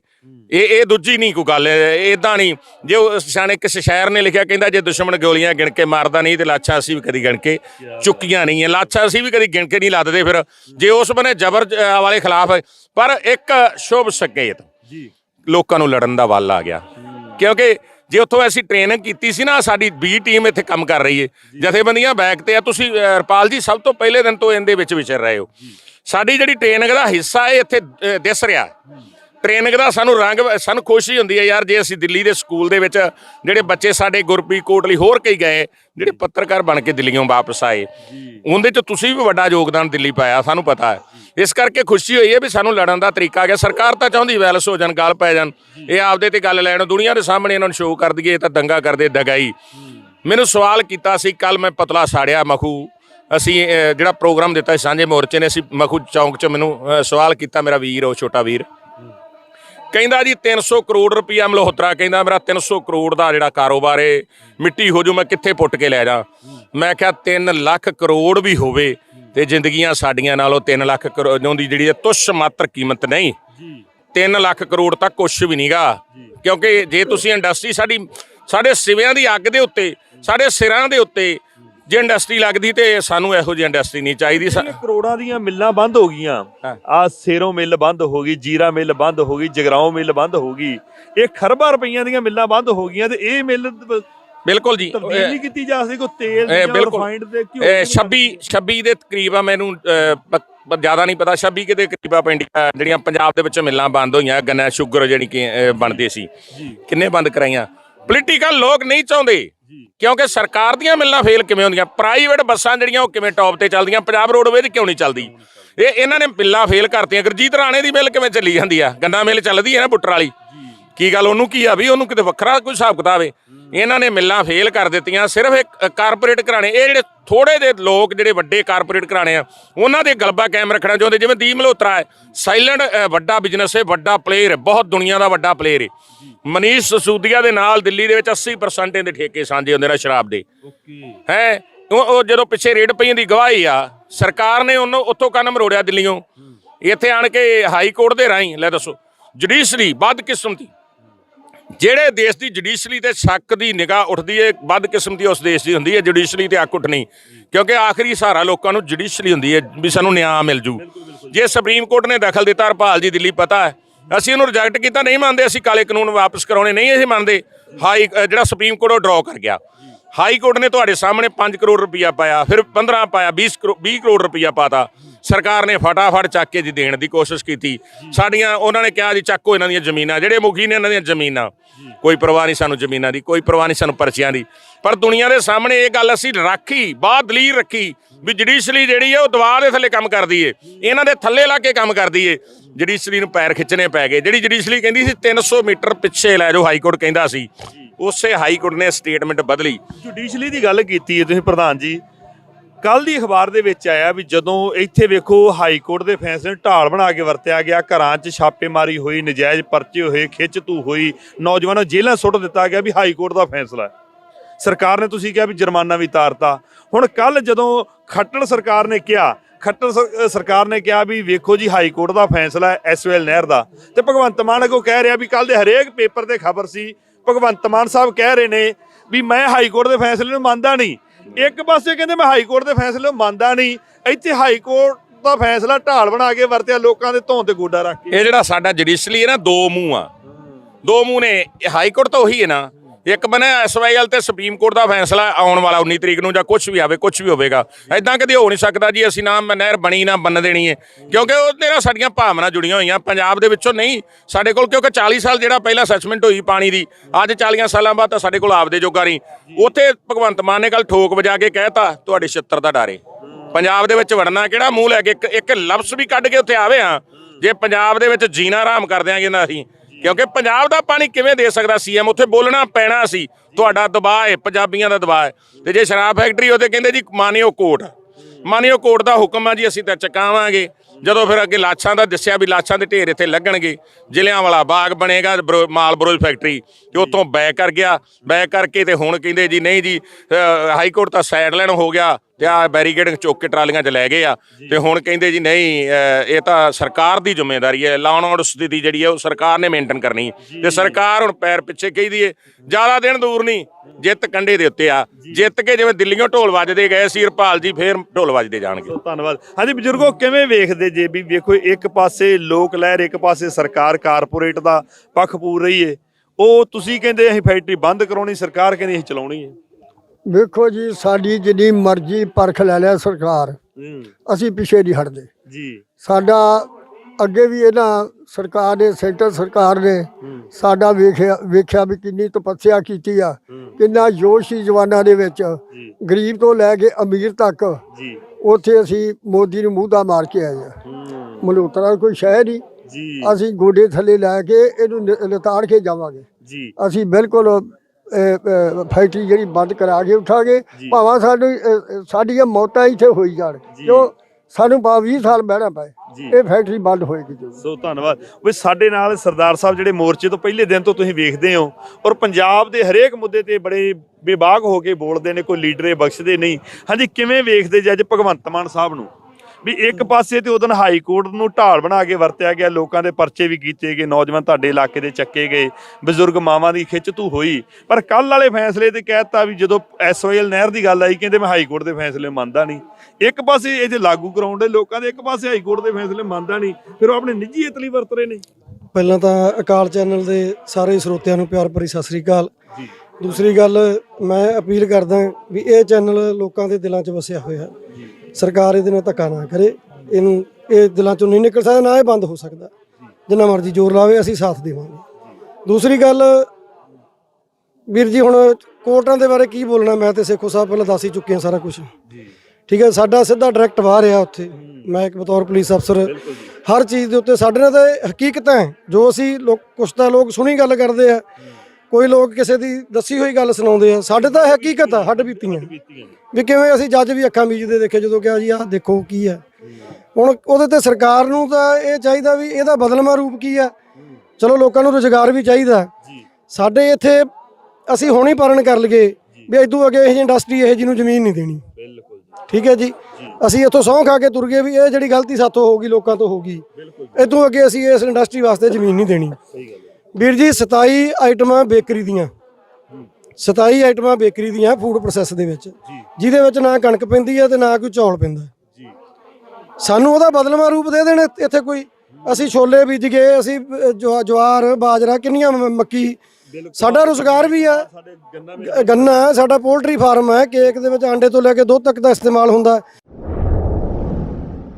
ਇਹ ਇਹ ਦੂਜੀ ਨਹੀਂ ਕੋਈ ਗੱਲ ਇਦਾਂ ਨਹੀਂ। ਜੇ ਉਹ ਸਿਆਣੇ ਕਿਸੇ ਸ਼ਾਇਰ ਨੇ ਲਿਖਿਆ ਕਹਿੰਦਾ ਜੇ ਦੁਸ਼ਮਣ ਗੋਲੀਆਂ ਗਿਣ ਕੇ ਮਾਰਦਾ ਨਹੀਂ ਤੇ ਲਾਛਾ ਅਸੀਂ ਵੀ ਕਦੀ ਗਿਣ ਕੇ ਚੁੱਕੀਆਂ ਨਹੀਂ ਹੈ। ਲਾਛਾ ਅਸੀਂ ਵੀ ਕਦੀ ਗਿਣ ਕੇ ਨਹੀਂ ਲੱਦਦੇ ਫਿਰ। ਜੇ ਉਸ ਬਨੇ ਜ਼ਬਰ ਵਾਲੇ ਖਿਲਾਫ ਪਰ ਇੱਕ ਸ਼ੁਭ ਸੰਕੇਤ ਜੀ। ਲੋਕਾਂ ਨੂੰ ਲੜਨ ਦਾ ਵੱਲ ਆ ਗਿਆ। ਕਿਉਂਕਿ ਜੇ ਉੱਥੋਂ ਅਸੀਂ ਟ੍ਰੇਨਿੰਗ ਕੀਤੀ ਸੀ ਨਾ ਸਾਡੀ ਬੀ ਟੀਮ ਇੱਥੇ ਕੰਮ ਕਰ ਰਹੀ ਹੈ ਜਥੇਬੰਦੀਆਂ ਬੈਕ ਤੇ ਆ। ਤੁਸੀਂ ਰਪਾਲ ਜੀ ਸਭ ਤੋਂ ਪਹਿਲੇ ਦਿਨ ਤੋਂ ਇਹਦੇ ਵਿੱਚ ਵਿਚਰ ਰਹੇ ਹੋ। ਸਾਡੀ ਜਿਹੜੀ ਟ੍ਰੇਨਿੰਗ ਦਾ ਹਿੱਸਾ ਇਹ ਇੱਥੇ ਦਿਸ ਰਿਹਾ ਟ੍ਰੇਨਿੰਗ ਦਾ ਸਾਨੂੰ ਰੰਗ ਸਾਨੂੰ ਖੁਸ਼ੀ ਹੁੰਦੀ ਹੈ ਯਾਰ ਜੇ ਅਸੀਂ ਦਿੱਲੀ ਦੇ ਸਕੂਲ ਦੇ ਵਿੱਚ ਜਿਹੜੇ ਬੱਚੇ ਸਾਡੇ ਗੁਰਪ੍ਰੀਤ ਕੋਟਲੀ ਹੋਰ ਕਈ ਗਏ ਜਿਹੜੇ ਪੱਤਰਕਾਰ ਬਣ ਕੇ ਦਿੱਲੀੋਂ ਵਾਪਸ ਆਏ। ਉਹਦੇ ਚ ਤੁਸੀਂ ਵੀ ਵੱਡਾ ਯੋਗਦਾਨ ਦਿੱਲੀ ਪਾਇਆ ਸਾਨੂੰ ਪਤਾ ਹੈ। ਇਸ ਕਰਕੇ ਖੁਸ਼ੀ ਹੋਈ ਹੈ ਵੀ ਸਾਨੂੰ ਲੜਨ ਦਾ ਤਰੀਕਾ ਆ ਗਿਆ। ਸਰਕਾਰ ਤਾਂ ਚਾਹੁੰਦੀ ਵੈਲਸ ਹੋ ਜਾਣ, ਗੱਲ ਪੈ ਜਾਣ। ਇਹ ਆਪਦੇ ਤੇ ਗੱਲ ਲੈਣ, ਦੁਨੀਆ ਦੇ ਸਾਹਮਣੇ ਇਹਨਾਂ ਨੂੰ ਸ਼ੋਅ ਕਰ ਦਈਏ ਤਾਂ ਦੰਗਾ ਕਰਦੇ ਦਗਾਈ। ਮੈਨੂੰ ਸਵਾਲ ਕੀਤਾ ਸੀ ਕੱਲ ਮੈਂ ਪਤਲਾ ਸਾੜਿਆ ਮਖੂ। ਅਸੀਂ ਜਿਹੜਾ ਪ੍ਰੋਗਰਾਮ ਦਿੱਤਾ ਸੀ ਸਾਂਝੇ ਮੋਰਚੇ ਨੇ, ਅਸੀਂ ਮਖੂ ਚੌਂਕ 'ਚ ਮੈਨੂੰ ਸਵਾਲ ਕੀਤਾ ਮੇਰਾ ਵੀਰ, ਉਹ ਛੋਟਾ ਵੀਰ। ਕਹਿੰਦਾ ਜੀ 300 ਕਰੋੜ ਰੁਪਈਆ ਮਲਹੋਤਰਾ, ਕਹਿੰਦਾ ਮੇਰਾ 300 ਕਰੋੜ ਦਾ ਜਿਹੜਾ ਕਾਰੋਬਾਰ ਏ, ਮਿੱਟੀ ਹੋ ਜੂ, ਮੈਂ ਕਿੱਥੇ ਪੁੱਟ ਕੇ ਲੈ ਜਾ। ਮੈਂ ਕਿਹਾ 3 ਲੱਖ ਕਰੋੜ ਵੀ ਹੋਵੇ ਤੇ ਜ਼ਿੰਦਗੀਆਂ ਸਾਡੀਆਂ ਨਾਲੋਂ 3 ਲੱਖ ਕਰੋੜ ਦੀ ਜਿਹੜੀ ਹੈ ਤੁੱਛ ਮਾਤਰ ਕੀਮਤ ਨਹੀਂ। 3 ਲੱਖ ਕਰੋੜ ਤੱਕ ਕੁਛ ਵੀ ਨਹੀਂਗਾ ਕਿਉਂਕਿ ਜੇ ਤੁਸੀਂ ਇੰਡਸਟਰੀ ਸਾਡੀ ਸਾਡੇ ਸਿਵਿਆਂ ਦੀ ਅੱਗ ਦੇ ਉੱਤੇ ਸਾਡੇ ਸਿਰਾਂ ਦੇ ਉੱਤੇ ਜੇ ਇੰਡਸਟਰੀ ਲੱਗਦੀ ਤੇ ਸਾਨੂੰ ਇਹੋ ਜਿਹੀ ਇੰਡਸਟਰੀ ਨਹੀਂ ਚਾਹੀਦੀ। ਕਰੋੜਾਂ ਦੀਆਂ ਮਿੱਲਾਂ ਬੰਦ ਹੋ ਗਈਆਂ। ਆ ਸੇਰੋਂ ਮਿੱਲ ਬੰਦ ਹੋ ਗਈ ਜੀਰਾ ਮਿੱਲ ਬੰਦ ਹੋ ਗਈ ਜਗਰਾਉਂ ਮਿੱਲ ਬੰਦ ਹੋ ਗਈ। ਇਹ ਖਰਬਾਂ ਰੁਪਈਆਂ ਦੀਆਂ ਮਿੱਲਾਂ ਬੰਦ ਹੋ ਗਈਆਂ ਤੇ ਇਹ ਮਿੱਲ ਤ- ਬਿਲਕੁਲ ਜੀ। ਤਬਦੀਲ ਕੀਤੀ ਜਾ ਸਕਦੀ ਕੋਈ ਤੇਲ ਬਿਲਕੁਲ। ਰਿਫਾਈਨਡ ਤੇ ਘਿਓ ਇਹ ਦੀਆਂ 26 26 ਦੇ ਤਕਰੀਬ ਆ ਮੈਨੂੰ ਜ਼ਿਆਦਾ ਨਹੀਂ ਪਤਾ। 26 ਕਿਤੇ ਕਰੀਬਾ ਪਿੰਡੀਆਂ ਜਿਹੜੀਆਂ ਪੰਜਾਬ ਦੇ ਵਿੱਚ ਮਿੱਲਾਂ ਬੰਦ ਹੋਈਆਂ ਗੰਨਾ ਸ਼ੂਗਰ ਜਿਹੜੀ ਕਿ ਅਹ, ਬਣਦੇ ਸੀ। ਕਿੰਨੇ ਬੰਦ ਕਰਾਈਆਂ? ਪੋਲੀਟੀਕਲ ਲੋਕ ਨਹੀਂ ਚਾਹੁੰਦੇ। ਕਿਉਂਕਿ ਸਰਕਾਰ ਦੀਆਂ ਮਿੱਲਾਂ ਫੇਲ ਕਿਵੇਂ ਹੁੰਦੀਆਂ? ਪ੍ਰਾਈਵੇਟ ਬੱਸਾਂ ਜਿਹੜੀਆਂ ਉਹ ਕਿਵੇਂ ਟੌਪ ਤੇ ਚੱਲਦੀਆਂ? ਪੰਜਾਬ ਰੋਡਵੇਜ਼ ਕਿਉਂ ਨਹੀਂ ਚੱਲਦੀ? ਇਹ ਇਹਨਾਂ ਨੇ ਮਿੱਲਾਂ ਫੇਲ ਕਰਤੀਆਂ। ਗੁਰਜੀਤ ਰਾਣੇ ਦੀ ਮਿੱਲ ਕਿਵੇਂ ਚੱਲੀ ਜਾਂਦੀ ਆ? ਗੰਨਾ ਮਿੱਲ ਚੱਲਦੀ ਹੈ ਨਾ ਬੁੱਟਰ ਵਾਲੀ? ਕੀ ਗੱਲ ਉਹਨੂੰ ਕੀ ਆ ਵੀ ਉਹਨੂੰ ਕਿਤੇ ਵੱਖਰਾ ਕੋਈ ਹਿਸਾਬ ਕਿਤਾਬ ਹੈ। ਇਹਨਾਂ ਨੇ ਮਿੱਲਾਂ ਫੇਲ ਕਰ ਦਿੱਤੀਆਂ ਸਿਰਫ ਇੱਕ ਕਾਰਪੋਰੇਟ ਘਰਾਣੇ ਇਹ ਜਿਹੜੇ ਥੋੜੇ ਜਿਹੇ ਲੋਕ ਜਿਹੜੇ ਵੱਡੇ ਕਾਰਪੋਰੇਟ ਘਰਾਣੇ ਆ ਉਹਨਾਂ ਦੇ ਗਲਬਾ ਕਾਇਮ ਰੱਖਣਾ ਚਾਹੁੰਦੇ ਜਿਵੇਂ ਦੀਪ ਮਲਹੋਤਰਾ ਹੈ ਸਾਇਲੈਂਟ ਵੱਡਾ ਬਿਜ਼ਨਸ ਹੈ ਵੱਡਾ ਪਲੇਅਰ ਹੈ ਬਹੁਤ ਦੁਨੀਆ ਦਾ ਵੱਡਾ ਪਲੇਅਰ ਹੈ ਮਨੀਸ਼ ਸਸੂਦੀਆ ਦੇ ਨਾਲ ਦਿੱਲੀ ਦੇ ਵਿੱਚ 80% ਇਹਦੇ ਠੇਕੇ ਸਾਂਝੇ ਹੁੰਦੇ ਨੇ ਸ਼ਰਾਬ ਦੇ। ਹੈ? ਉਹ ਜਦੋਂ ਪਿੱਛੇ ਰੇਡ ਪਈਆਂ ਦੀ ਗਵਾਹੀ ਆ ਸਰਕਾਰ ਨੇ ਉਹਨੂੰ ਉੱਥੋਂ ਕੰਨ ਮਰੋੜਿਆ ਦਿੱਲੀੋਂ ਇੱਥੇ ਆਣ ਕੇ ਹਾਈ ਕੋਰਟ ਦੇ ਰਾਹੀਂ ਲੈ ਦੱਸੋ ਜੁਡੀਸ਼ਰੀ ਬਦਕਿਸਮਤੀ ਜਿਹੜੇ ਦੇਸ਼ ਦੀ ਜੁਡੀਸ਼ਰੀ ਤੇ ਸ਼ੱਕ ਦੀ ਨਿਗਾਹ ਉੱਠਦੀ ਹੈ ਦੀ ਉਸ ਦੇਸ਼ ਦੀ ਹੁੰਦੀ ਹੈ ਜੁਡੀਸ਼ਰੀ ਤੇ ਅੱਖ ਉੱਠਣੀ। ਕਿਉਂਕਿ ਆਖਰੀ ਸਹਾਰਾ ਲੋਕਾਂ ਨੂੰ ਜੁਡੀਸ਼ਰੀ ਹੁੰਦੀ ਹੈ ਵੀ ਸਾਨੂੰ ਨਿਆਂ ਮਿਲ ਜੂ। ਜੇ ਸੁਪਰੀਮ ਕੋਰਟ ਨੇ ਦਖਲ ਦਿੱਤਾ, ਹਰਪਾਲ ਜੀ ਦਿੱਲੀ ਪਤਾ ਹੈ। ਅਸੀਂ ਉਹਨੂੰ ਰਿਜੈਕਟ ਕੀਤਾ, ਨਹੀਂ ਮੰਨਦੇ, ਅਸੀਂ ਕਾਲੇ ਕਾਨੂੰਨ ਵਾਪਸ ਕਰਾਉਣੇ, ਨਹੀਂ ਅਸੀਂ ਮੰਨਦੇ। ਹਾਈ ਜਿਹੜਾ ਸੁਪਰੀਮ ਕੋਰਟ ਉਹ ਡਰਾਅ ਕਰ ਗਿਆ। ਹਾਈ ਕੋਰਟ ਨੇ ਤੁਹਾਡੇ ਸਾਹਮਣੇ 5 ਕਰੋੜ ਰੁਪਇਆ ਪਾਇਆ, ਫਿਰ 15 ਪਾਇਆ 20 ਕਰੋੜ 20 ਕਰੋੜ ਰੁਪਇਆ ਪਾਤਾ। ਸਰਕਾਰ ਨੇ ਫਟਾਫਟ ਚੱਕ ਕੇ ਜੀ ਦੇਣ ਦੀ ਕੋਸ਼ਿਸ਼ ਕੀਤੀ। ਸਾਡੀਆਂ, ਉਹਨਾਂ ਨੇ ਕਿਹਾ ਜੀ ਚੱਕੋ ਇਹਨਾਂ ਦੀਆਂ ਜ਼ਮੀਨਾਂ, ਜਿਹੜੇ ਮੁਖੀ ਨੇ ਇਹਨਾਂ ਦੀਆਂ ਜ਼ਮੀਨਾਂ। ਕੋਈ ਪਰਵਾਹ ਨਹੀਂ ਸਾਨੂੰ ਜ਼ਮੀਨਾਂ ਦੀ, ਕੋਈ ਪਰਵਾਹ ਨਹੀਂ ਸਾਨੂੰ ਪਰਚੀਆਂ ਦੀ। ਪਰ ਦੁਨੀਆ ਦੇ ਸਾਹਮਣੇ ਇਹ ਗੱਲ ਅਸੀਂ ਰੱਖੀ ਬਾਤ ਦਲੀਰ ਰੱਖੀ, ਵੀ ਜੁਡੀਸ਼ਲੀ ਜਿਹੜੀ ਹੈ ਉਹ ਦਬਾਅ ਦੇ ਥੱਲੇ ਕੰਮ ਕਰਦੀ ਏ। ਇਹਨਾਂ ਦੇ ਥੱਲੇ ਲਾ ਕੇ ਕੰਮ ਕਰਦੀ ਏ। ਜੁਡੀਸ਼ਲੀ ਨੂੰ ਪੈਰ ਖਿੱਚਣੇ ਪੈ ਗਏ। ਜਿਹੜੀ ਜੁਡੀਸ਼ਲੀ ਕਹਿੰਦੀ ਸੀ 300 ਮੀਟਰ ਪਿੱਛੇ ਲੈ ਜਾਓ, ਹਾਈ ਕੋਰਟ ਕਹਿੰਦਾ ਸੀ। ਉਸੇ ਹਾਈ ਕੋਰਟ ਨੇ ਸਟੇਟਮੈਂਟ ਬਦਲੀ। ਜੁਡੀਸ਼ਲੀ ਦੀ ਗੱਲ ਕੀਤੀ ਹੈ ਤੁਸੀਂ, ਪ੍ਰਧਾਨ ਜੀ। ਕੱਲ ਦੀ ਅਖਬਾਰ ਦੇ ਵਿੱਚ ਆਇਆ ਵੀ ਜਦੋਂ ਇੱਥੇ ਵੇਖੋ ਹਾਈ ਕੋਰਟ ਦੇ ਫੈਸਲੇ ਨੂੰ ਢਾਲ ਬਣਾ ਕੇ ਵਰਤਿਆ ਗਿਆ, ਘਰਾਂ 'ਚ ਛਾਪੇਮਾਰੀ ਹੋਈ, ਨਜਾਇਜ਼ ਪਰਚੇ ਹੋਏ ਖਿੱਚ ਧੂ ਹੋਈ, ਨੌਜਵਾਨਾਂ ਨੂੰ ਜੇਲ੍ਹਾਂ ਸੁੱਟ ਦਿੱਤਾ ਗਿਆ ਵੀ ਹਾਈ ਕੋਰਟ ਦਾ ਫੈਸਲਾ ਸਰਕਾਰ ਨੇ ਤੁਸੀਂ ਕਿਹਾ ਵੀ ਜੁਰਮਾਨਾ ਵੀ ਤਾਰਤਾ। ਹੁਣ ਕੱਲ ਜਦੋਂ ਖੱਟੜ ਸਰਕਾਰ ਨੇ ਕਿਹਾ, ਖੱਟੜ ਸਰਕਾਰ ਨੇ ਕਿਹਾ ਵੀ ਵੇਖੋ ਜੀ ਹਾਈ ਕੋਰਟ ਦਾ ਫੈਸਲਾ ਹੈ ਐਸਓਐਲ ਨਹਿਰ ਦਾ। ਤੇ ਭਗਵੰਤ ਮਾਨ ਅੱਗੋਂ ਕਹਿ ਰਿਹਾ ਵੀ ਕੱਲ ਦੇ ਹਰੇਕ ਪੇਪਰ ਤੇ ਖਬਰ ਸੀ। ਭਗਵੰਤ ਮਾਨ ਸਾਹਿਬ ਕਹਿ ਰਹੇ ਨੇ ਵੀ ਮੈਂ ਹਾਈ ਕੋਰਟ ਦੇ ਫੈਸਲੇ ਨੂੰ ਮੰਨਦਾ ਨਹੀਂ। ਇੱਕ ਪਾਸੇ ਕਹਿੰਦੇ ਮੈਂ ਹਾਈ ਕੋਰਟ ਦੇ ਫੈਸਲੇ ਨੂੰ ਮੰਨਦਾ ਨਹੀਂ, ਇੱਥੇ ਹਾਈ ਕੋਰਟ ਦਾ ਫੈਸਲਾ ਢਾਲ ਬਣਾ ਕੇ ਵਰਤਿਆ ਲੋਕਾਂ ਦੇ ਧੌਣ ਤੇ ਗੋਡਾ ਰੱਖ ਕੇ। ਇਹ ਜਿਹੜਾ ਸਾਡਾ ਜੁਡੀਸ਼ਲੀ ਹੈ ਨਾ, ਦੋ ਮੂੰਹ ਆ। ਦੋ ਮੂੰਹ ਨੇ ਹਾਈ ਕੋਰਟ ਤਾਂ ਉਹੀ ਹੈ ਨਾ। ਇੱਕ ਬਣਿਆ ਐਸਵਾਈਐਲ ਤੇ ਸੁਪਰੀਮ ਕੋਰਟ ਦਾ ਫੈਸਲਾ ਆਉਣ ਵਾਲਾ 19 ਤਰੀਕ ਨੂੰ ਜਾਂ ਕੁਝ ਵੀ ਆਵੇ ਕੁਝ ਵੀ ਹੋਵੇਗਾ। ਐਦਾਂ ਕਦੇ ਹੋ ਨਹੀਂ ਸਕਦਾ ਜੀ, ਅਸੀਂ ਨਾ ਨਹਿਰ ਬਣੀ, ਨਾ ਬੰਨ ਦੇਣੀ ਹੈ ਕਿਉਂਕਿ ਉਹਦੇ ਨਾਲ ਸਾਡੀਆਂ ਭਾਵਨਾ ਜੁੜੀਆਂ ਹੋਈਆਂ, ਪੰਜਾਬ ਦੇ ਵਿੱਚੋਂ ਨਹੀਂ, ਸਾਡੇ ਕੋਲ ਕਿਉਂਕਿ 40 ਸਾਲ ਜਿਹੜਾ ਪਹਿਲਾਂ ਅਸੈਸਮੈਂਟ ਹੋਈ ਪਾਣੀ ਦੀ, ਅੱਜ 40 ਸਾਲਾਂ ਬਾਅਦ ਤਾਂ ਸਾਡੇ ਕੋਲ ਆਪਦੇ ਜੋਗਾ ਨਹੀਂ। ਉੱਥੇ ਭਗਵੰਤ ਮਾਨ ਨੇ ਕੱਲ ਠੋਕ ਵਜਾ ਕੇ ਕਹਿਤਾ ਤੁਹਾਡੇ ਛਿੱਤਰ ਦਾ ਡਾਰੇ ਪੰਜਾਬ ਦੇ ਵਿੱਚ ਵੜਨਾ ਕਿਹੜਾ ਮੂੰਹ ਲੈ ਕੇ ਇੱਕ ਇੱਕ ਲਫ਼ਜ਼ ਵੀ ਕੱਢ ਕੇ ਉੱਥੇ ਆਵੇ ਆ ਜੇ ਪੰਜਾਬ ਦੇ ਵਿੱਚ ਜੀਣਾ ਆਰਾਮ ਕਰ ਦਿਆਂਗੇ ਨਾ ਅਸੀਂ ਕਿਉਂਕਿ ਪੰਜਾਬ ਦਾ ਪਾਣੀ ਕਿਵੇਂ ਦੇ ਸਕਦਾ ਸੀਐਮ ਉੱਥੇ ਬੋਲਣਾ ਪੈਣਾ ਸੀ। ਤੁਹਾਡਾ ਦਬਾਅ ਹੈ, ਪੰਜਾਬੀਆਂ ਦਾ ਦਬਾਅ ਹੈ। ਤੇ ਜੇ ਸ਼ਰਾਬ ਫੈਕਟਰੀ ਉਹਦੇ ਕਹਿੰਦੇ ਜੀ, ਮਾਨਿਓ ਕੋਰਟ ਮਾਨਿਓ ਕੋਰਟ ਦਾ ਹੁਕਮ ਆ ਜੀ, ਅਸੀਂ ਤਾਂ ਚਕਾਵਾਂਗੇ। ਜਦੋਂ ਫਿਰ ਅੱਗੇ ਲਾਛਾਂ ਦਾ ਦੱਸਿਆ ਵੀ ਲਾਛਾਂ ਦੇ ਢੇਰ ਇੱਥੇ ਲੱਗਣਗੇ ਜ਼ਿਲ੍ਹਿਆਂ ਵਾਲਾ ਬਾਗ ਬਣੇਗਾ ਮਾਲ ਬਰੋਜ ਫੈਕਟਰੀ ਤੇ ਉੱਥੋਂ ਬੈਕ ਕਰ ਗਿਆ। ਬੈਕ ਕਰਕੇ ਤੇ ਹੁਣ ਕਹਿੰਦੇ ਜੀ ਨਹੀਂ ਜੀ ਹਾਈ ਕੋਰਟ ਤਾਂ ਸਾਈਡ ਲਾਈਨ ਹੋ ਗਿਆ ਤੇ ਆ ਬੈਰੀਕੇਡ ਚੁੱਕ ਕੇ ਟਰਾਲੀਆਂ 'ਚ ਲੈ ਗਏ ਆ। ਤੇ ਹੁਣ ਕਹਿੰਦੇ ਜੀ ਨਹੀਂ ਇਹ ਤਾਂ ਸਰਕਾਰ ਦੀ ਜ਼ਿੰਮੇਵਾਰੀ ਹੈ ਲਾਉਣ ਆਰਡਰ ਸਥਿਤੀ ਜਿਹੜੀ ਹੈ ਉਹ ਸਰਕਾਰ ਨੇ ਮੇਨਟੇਨ ਕਰਨੀ। ਤੇ ਸਰਕਾਰ ਹੁਣ ਪੈਰ ਪਿੱਛੇ ਕਹੀ ਦੀਏ ਜ਼ਿਆਦਾ ਦਿਨ ਦੂਰ ਨਹੀਂ ਜਿੱਤ ਕੰਡੇ ਦੇ ਉੱਤੇ ਆ। ਜਿੱਤ ਕੇ ਜਿਵੇਂ ਦਿੱਲੀੋਂ ਢੋਲ ਵੱਜਦੇ ਗਏ ਸੀ ਹਰਪਾਲ ਜੀ ਫੇਰ ਢੋਲ ਵੱਜਦੇ ਜਾਣਗੇ। ਧੰਨਵਾਦ। ਹਾਂਜੀ ਬਜ਼ੁਰਗੋ ਕਿਵੇਂ ਵੇਖਦੇ ਜੇ ਵੀ ਵੇਖੋ ਇੱਕ ਪਾਸੇ ਲੋਕ ਲਹਿਰ ਇੱਕ ਪਾਸੇ ਸਰਕਾਰ ਕਾਰਪੋਰੇਟ ਦਾ ਪੱਖ ਪੂਰ ਰਹੀ ਏ। ਉਹ ਤੁਸੀਂ ਕਹਿੰਦੇ ਅਸੀਂ ਫੈਕਟਰੀ ਬੰਦ ਕਰਾਉਣੀ ਸਰਕਾਰ ਕਹਿੰਦੀ ਅਸੀਂ ਚਲਾਉਣੀ ਹੈ ਵੇਖੋ ਜੀ ਸਾਡੀ ਜਿੰਨੀ ਮਰਜ਼ੀ ਪਰਖ ਲੈ ਲਿਆ ਸਰਕਾਰ ਅਸੀਂ ਪਿੱਛੇ ਨਹੀਂ ਹਟਦੇ। ਜੀ। ਸਾਡਾ ਅੱਗੇ ਵੀ ਇਹਨਾਂ ਸਰਕਾਰ ਨੇ ਸੈਂਟਰ ਸਰਕਾਰ ਨੇ ਸਾਡਾ ਵੇਖਿਆ ਵੇਖਿਆ ਵੀ ਕਿੰਨੀ ਤਪੱਸਿਆ ਕੀਤੀ ਆ। ਕਿੰਨਾ ਜੋਸ਼ ਸੀ ਜਵਾਨਾਂ ਦੇ ਵਿੱਚ ਗਰੀਬ ਤੋਂ ਲੈ ਕੇ ਅਮੀਰ ਤੱਕ ਜੀ। ਉੱਥੇ ਅਸੀਂ ਮੋਦੀ ਨੂੰ ਮੂੰਹ ਦਾ ਮਾਰ ਕੇ ਆਏ ਆ। ਮਲਹੋਤਰਾ ਕੋਈ ਸ਼ਹਿਰ ਨਹੀਂ ਜੀ। ਅਸੀਂ ਗੋਡੇ ਥੱਲੇ ਲੈ ਕੇ ਇਹਨੂੰ ਲਿਤਾੜ ਕੇ ਜਾਵਾਂਗੇ। ਜੀ। ਅਸੀਂ ਬਿਲਕੁਲ ਫੈਕਟਰੀ ਜਿਹੜੀ ਬੰਦ ਕਰਾ ਕੇ ਉਠਾਂਗੇ। ਭਾਵੇਂ ਸਾਨੂੰ ਸਾਡੀਆਂ ਮੌਤਾਂ ਇੱਥੇ ਹੋਈ ਜਾਣ। ਕਿਉਂ? ਸਾਨੂੰ ਬਾ 20 ਸਾਲ ਬਹਿਣਾ ਪਏ। ਇਹ ਫੈਕਟਰੀ ਬੰਦ ਹੋਏਗੀ ਜ਼ਰੂਰ ਸੋ ਧੰਨਵਾਦ। ਵੀ ਸਾਡੇ ਨਾਲ ਸਰਦਾਰ ਸਾਹਿਬ ਜਿਹੜੇ ਮੋਰਚੇ ਤੋਂ ਪਹਿਲੇ ਦਿਨ ਤੋਂ ਤੁਸੀਂ ਵੇਖਦੇ ਹੋ ਔਰ ਪੰਜਾਬ ਦੇ ਹਰੇਕ ਮੁੱਦੇ ਤੇ ਬੜੇ ਬੇਬਾਕ ਹੋ ਕੇ ਬੋਲਦੇ ਨੇ ਕੋਈ ਲੀਡਰ ਬਖਸ਼ਦੇ ਨਹੀਂ। ਹਾਂਜੀ ਕਿਵੇਂ ਵੇਖਦੇ ਜੇ ਅੱਜ ਭਗਵੰਤ ਮਾਨ ਸਾਹਿਬ ਨੂੰ? ਵੀ ਇੱਕ ਪਾਸੇ ਤੇ ਉਦੋਂ ਹਾਈ ਕੋਰਟ ਨੂੰ ਢਾਲ ਬਣਾ ਕੇ ਵਰਤਿਆ ਗਿਆ ਲੋਕਾਂ ਦੇ ਪਰਚੇ ਵੀ ਕੀਤੇ ਗਏ ਨੌਜਵਾਨ ਤੁਹਾਡੇ ਇਲਾਕੇ ਦੇ ਚੱਕੇ ਗਏ ਬਜ਼ੁਰਗ ਮਾਵਾਂ ਦੀ ਖਿੱਚ ਤੂ ਹੋਈ। ਪਰ ਕੱਲ ਵਾਲੇ ਫੈਸਲੇ ਤੇ ਕਹਿਤਾ ਵੀ ਜਦੋਂ ਐਸਓਐਲ ਨਹਿਰ ਦੀ ਗੱਲ ਆਈ ਕਹਿੰਦੇ ਮੈਂ ਹਾਈ ਕੋਰਟ ਦੇ ਫੈਸਲੇ ਮੰਨਦਾ ਨਹੀਂ। ਇੱਕ ਪਾਸੇ ਇਹ ਜੇ ਲਾਗੂ ਕਰਾਉਣ ਦੇ ਲੋਕਾਂ ਦੇ ਇੱਕ ਪਾਸੇ ਹਾਈ ਕੋਰਟ ਦੇ ਫੈਸਲੇ ਮੰਨਦਾ ਨਹੀਂ ਫਿਰ ਉਹ ਆਪਣੇ ਨਿੱਜੀ ਹਿੱਤ ਲਈ ਵਰਤ ਰਹੇ ਨੇ। ਪਹਿਲਾਂ ਤਾਂ ਅਕਾਲ ਚੈਨਲ ਦੇ ਸਾਰੇ ਸਰੋਤਿਆਂ ਨੂੰ ਪਿਆਰ ਭਰੀ ਸਤਿ ਸ੍ਰੀ ਅਕਾਲ। ਦੂਸਰੀ ਗੱਲ ਮੈਂ ਅਪੀਲ ਕਰਦਾ ਵੀ ਇਹ ਚੈਨਲ ਲੋਕਾਂ ਦੇ ਦਿਲਾਂ 'ਚ ਵਸਿਆ ਹੋਇਆ। ਸਰਕਾਰ ਇਹਦੇ ਨਾਲ ਧੱਕਾ ਨਾ ਕਰੇ ਇਹਨੂੰ ਇਹ ਦਿਲਾਂ 'ਚੋਂ ਨਹੀਂ ਨਿਕਲ ਸਕਦਾ ਨਾ ਇਹ ਬੰਦ ਹੋ ਸਕਦਾ। ਜਿੰਨਾ ਮਰਜ਼ੀ ਜ਼ੋਰ ਲਾਵੇ ਅਸੀਂ ਸਾਥ ਦੇਵਾਂਗੇ। ਦੂਸਰੀ ਗੱਲ ਵੀਰ ਜੀ ਹੁਣ ਕੋਰਟਾਂ ਦੇ ਬਾਰੇ ਕੀ ਬੋਲਣਾ? ਮੈਂ ਤੇ ਸੇਖੋ ਸਾਹਿਬ ਪਹਿਲਾਂ ਦੱਸ ਹੀ ਚੁੱਕੇ ਹਾਂ ਸਾਰਾ ਕੁਝ ਠੀਕ ਹੈ ਸਾਡਾ ਸਿੱਧਾ ਡਾਇਰੈਕਟ ਬਾਹਰ ਆ ਉੱਥੇ। ਮੈਂ ਇੱਕ ਬਤੌਰ ਪੁਲਿਸ ਅਫਸਰ ਹਰ ਚੀਜ਼ ਦੇ ਉੱਤੇ ਸਾਡੇ ਨਾਲ ਤਾਂ ਹਕੀਕਤਾਂ ਜੋ ਅਸੀਂ ਲੋਕ ਕੁਛ ਤਾਂ ਲੋਕ ਸੁਣੀ ਗੱਲ ਕਰਦੇ ਆ। ਕੋਈ ਲੋਕ ਕਿਸੇ ਦੀ ਦੱਸੀ ਹੋਈ ਗੱਲ ਸੁਣਾਉਂਦੇ ਆ। ਸਾਡੇ ਤਾਂ ਹਕੀਕਤ ਆ ਹੱਡ ਬੀਤੀਆਂ। ਵੀ ਕਿਵੇਂ ਅਸੀਂ ਜੱਜ ਵੀ ਅੱਖਾਂ ਮੀਚਦੇ ਦੇਖੇ ਜਦੋਂ ਕਿਹਾ ਜੀ ਆਹ ਦੇਖੋ ਕੀ ਹੈ। ਹੁਣ ਉਹਦੇ ਤੇ ਸਰਕਾਰ ਨੂੰ ਤਾਂ ਇਹ ਚਾਹੀਦਾ ਵੀ ਇਹਦਾ ਬਦਲਵਾਂ ਰੂਪ ਕੀ ਹੈ। ਚਲੋ ਲੋਕਾਂ ਨੂੰ ਰੁਜ਼ਗਾਰ ਵੀ ਚਾਹੀਦਾ। ਸਾਡੇ ਇੱਥੇ ਅਸੀਂ ਹੁਣੇ ਪਾਲਣ ਕਰ ਲਈਏ। ਵੀ ਇਦੋਂ ਅੱਗੇ ਇਹ ਇੰਡਸਟਰੀ ਇਹ ਜਿਹੀ ਨੂੰ ਜ਼ਮੀਨ ਨਹੀਂ ਦੇਣੀ। ਠੀਕ ਹੈ ਜੀ? ਅਸੀਂ ਇੱਥੋਂ ਸਹੁੰ ਖਾ ਕੇ ਤੁਰ ਗਏ ਵੀ ਇਹ ਜਿਹੜੀ ਗਲਤੀ ਸਾਥੋਂ ਹੋਊਗੀ ਲੋਕਾਂ ਤੋਂ ਹੋਊਗੀ ਇਦੋਂ ਅੱਗੇ ਅਸੀਂ ਇਸ ਇੰਡਸਟਰੀ ਵਾਸਤੇ ਜ਼ਮੀਨ ਨਹੀਂ ਦੇਣੀ। ਵੀਰ ਜੀ 27 ਆਈਟਮਾਂ ਬੇਕਰੀ ਦੀਆਂ। 27 ਆਈਟਮਾਂ ਬੇਕਰੀ ਦੀਆਂ ਫੂਡ ਪ੍ਰੋਸੈਸ ਦੇ ਵਿੱਚ। ਜਿਹਦੇ ਵਿੱਚ ਨਾ ਕਣਕ ਪੈਂਦੀ ਹੈ ਤੇ ਨਾ ਕੋਈ ਚੌਲ ਪੈਂਦਾ। ਸਾਨੂੰ ਉਹਦਾ ਬਦਲਵਾਂ ਰੂਪ ਦੇ ਦੇਣ ਇੱਥੇ ਕੋਈ। ਅਸੀਂ ਛੋਲੇ ਬੀਜ ਗਏ ਅਸੀਂ ਜਵਾਰ ਬਾਜਰਾ ਕਿੰਨੀਆਂ ਮੱਕੀ। ਸਾਡਾ ਰੁਜ਼ਗਾਰ ਵੀ ਆ। ਗੰਨਾ ਸਾਡਾ ਪੋਲਟਰੀ ਫਾਰਮ ਹੈ। ਕੇਕ ਦੇ ਵਿੱਚ ਆਂਡੇ ਤੋਂ ਲੈ ਕੇ ਦੁੱਧ ਤੱਕ ਦਾ ਇਸਤੇਮਾਲ ਹੁੰਦਾ।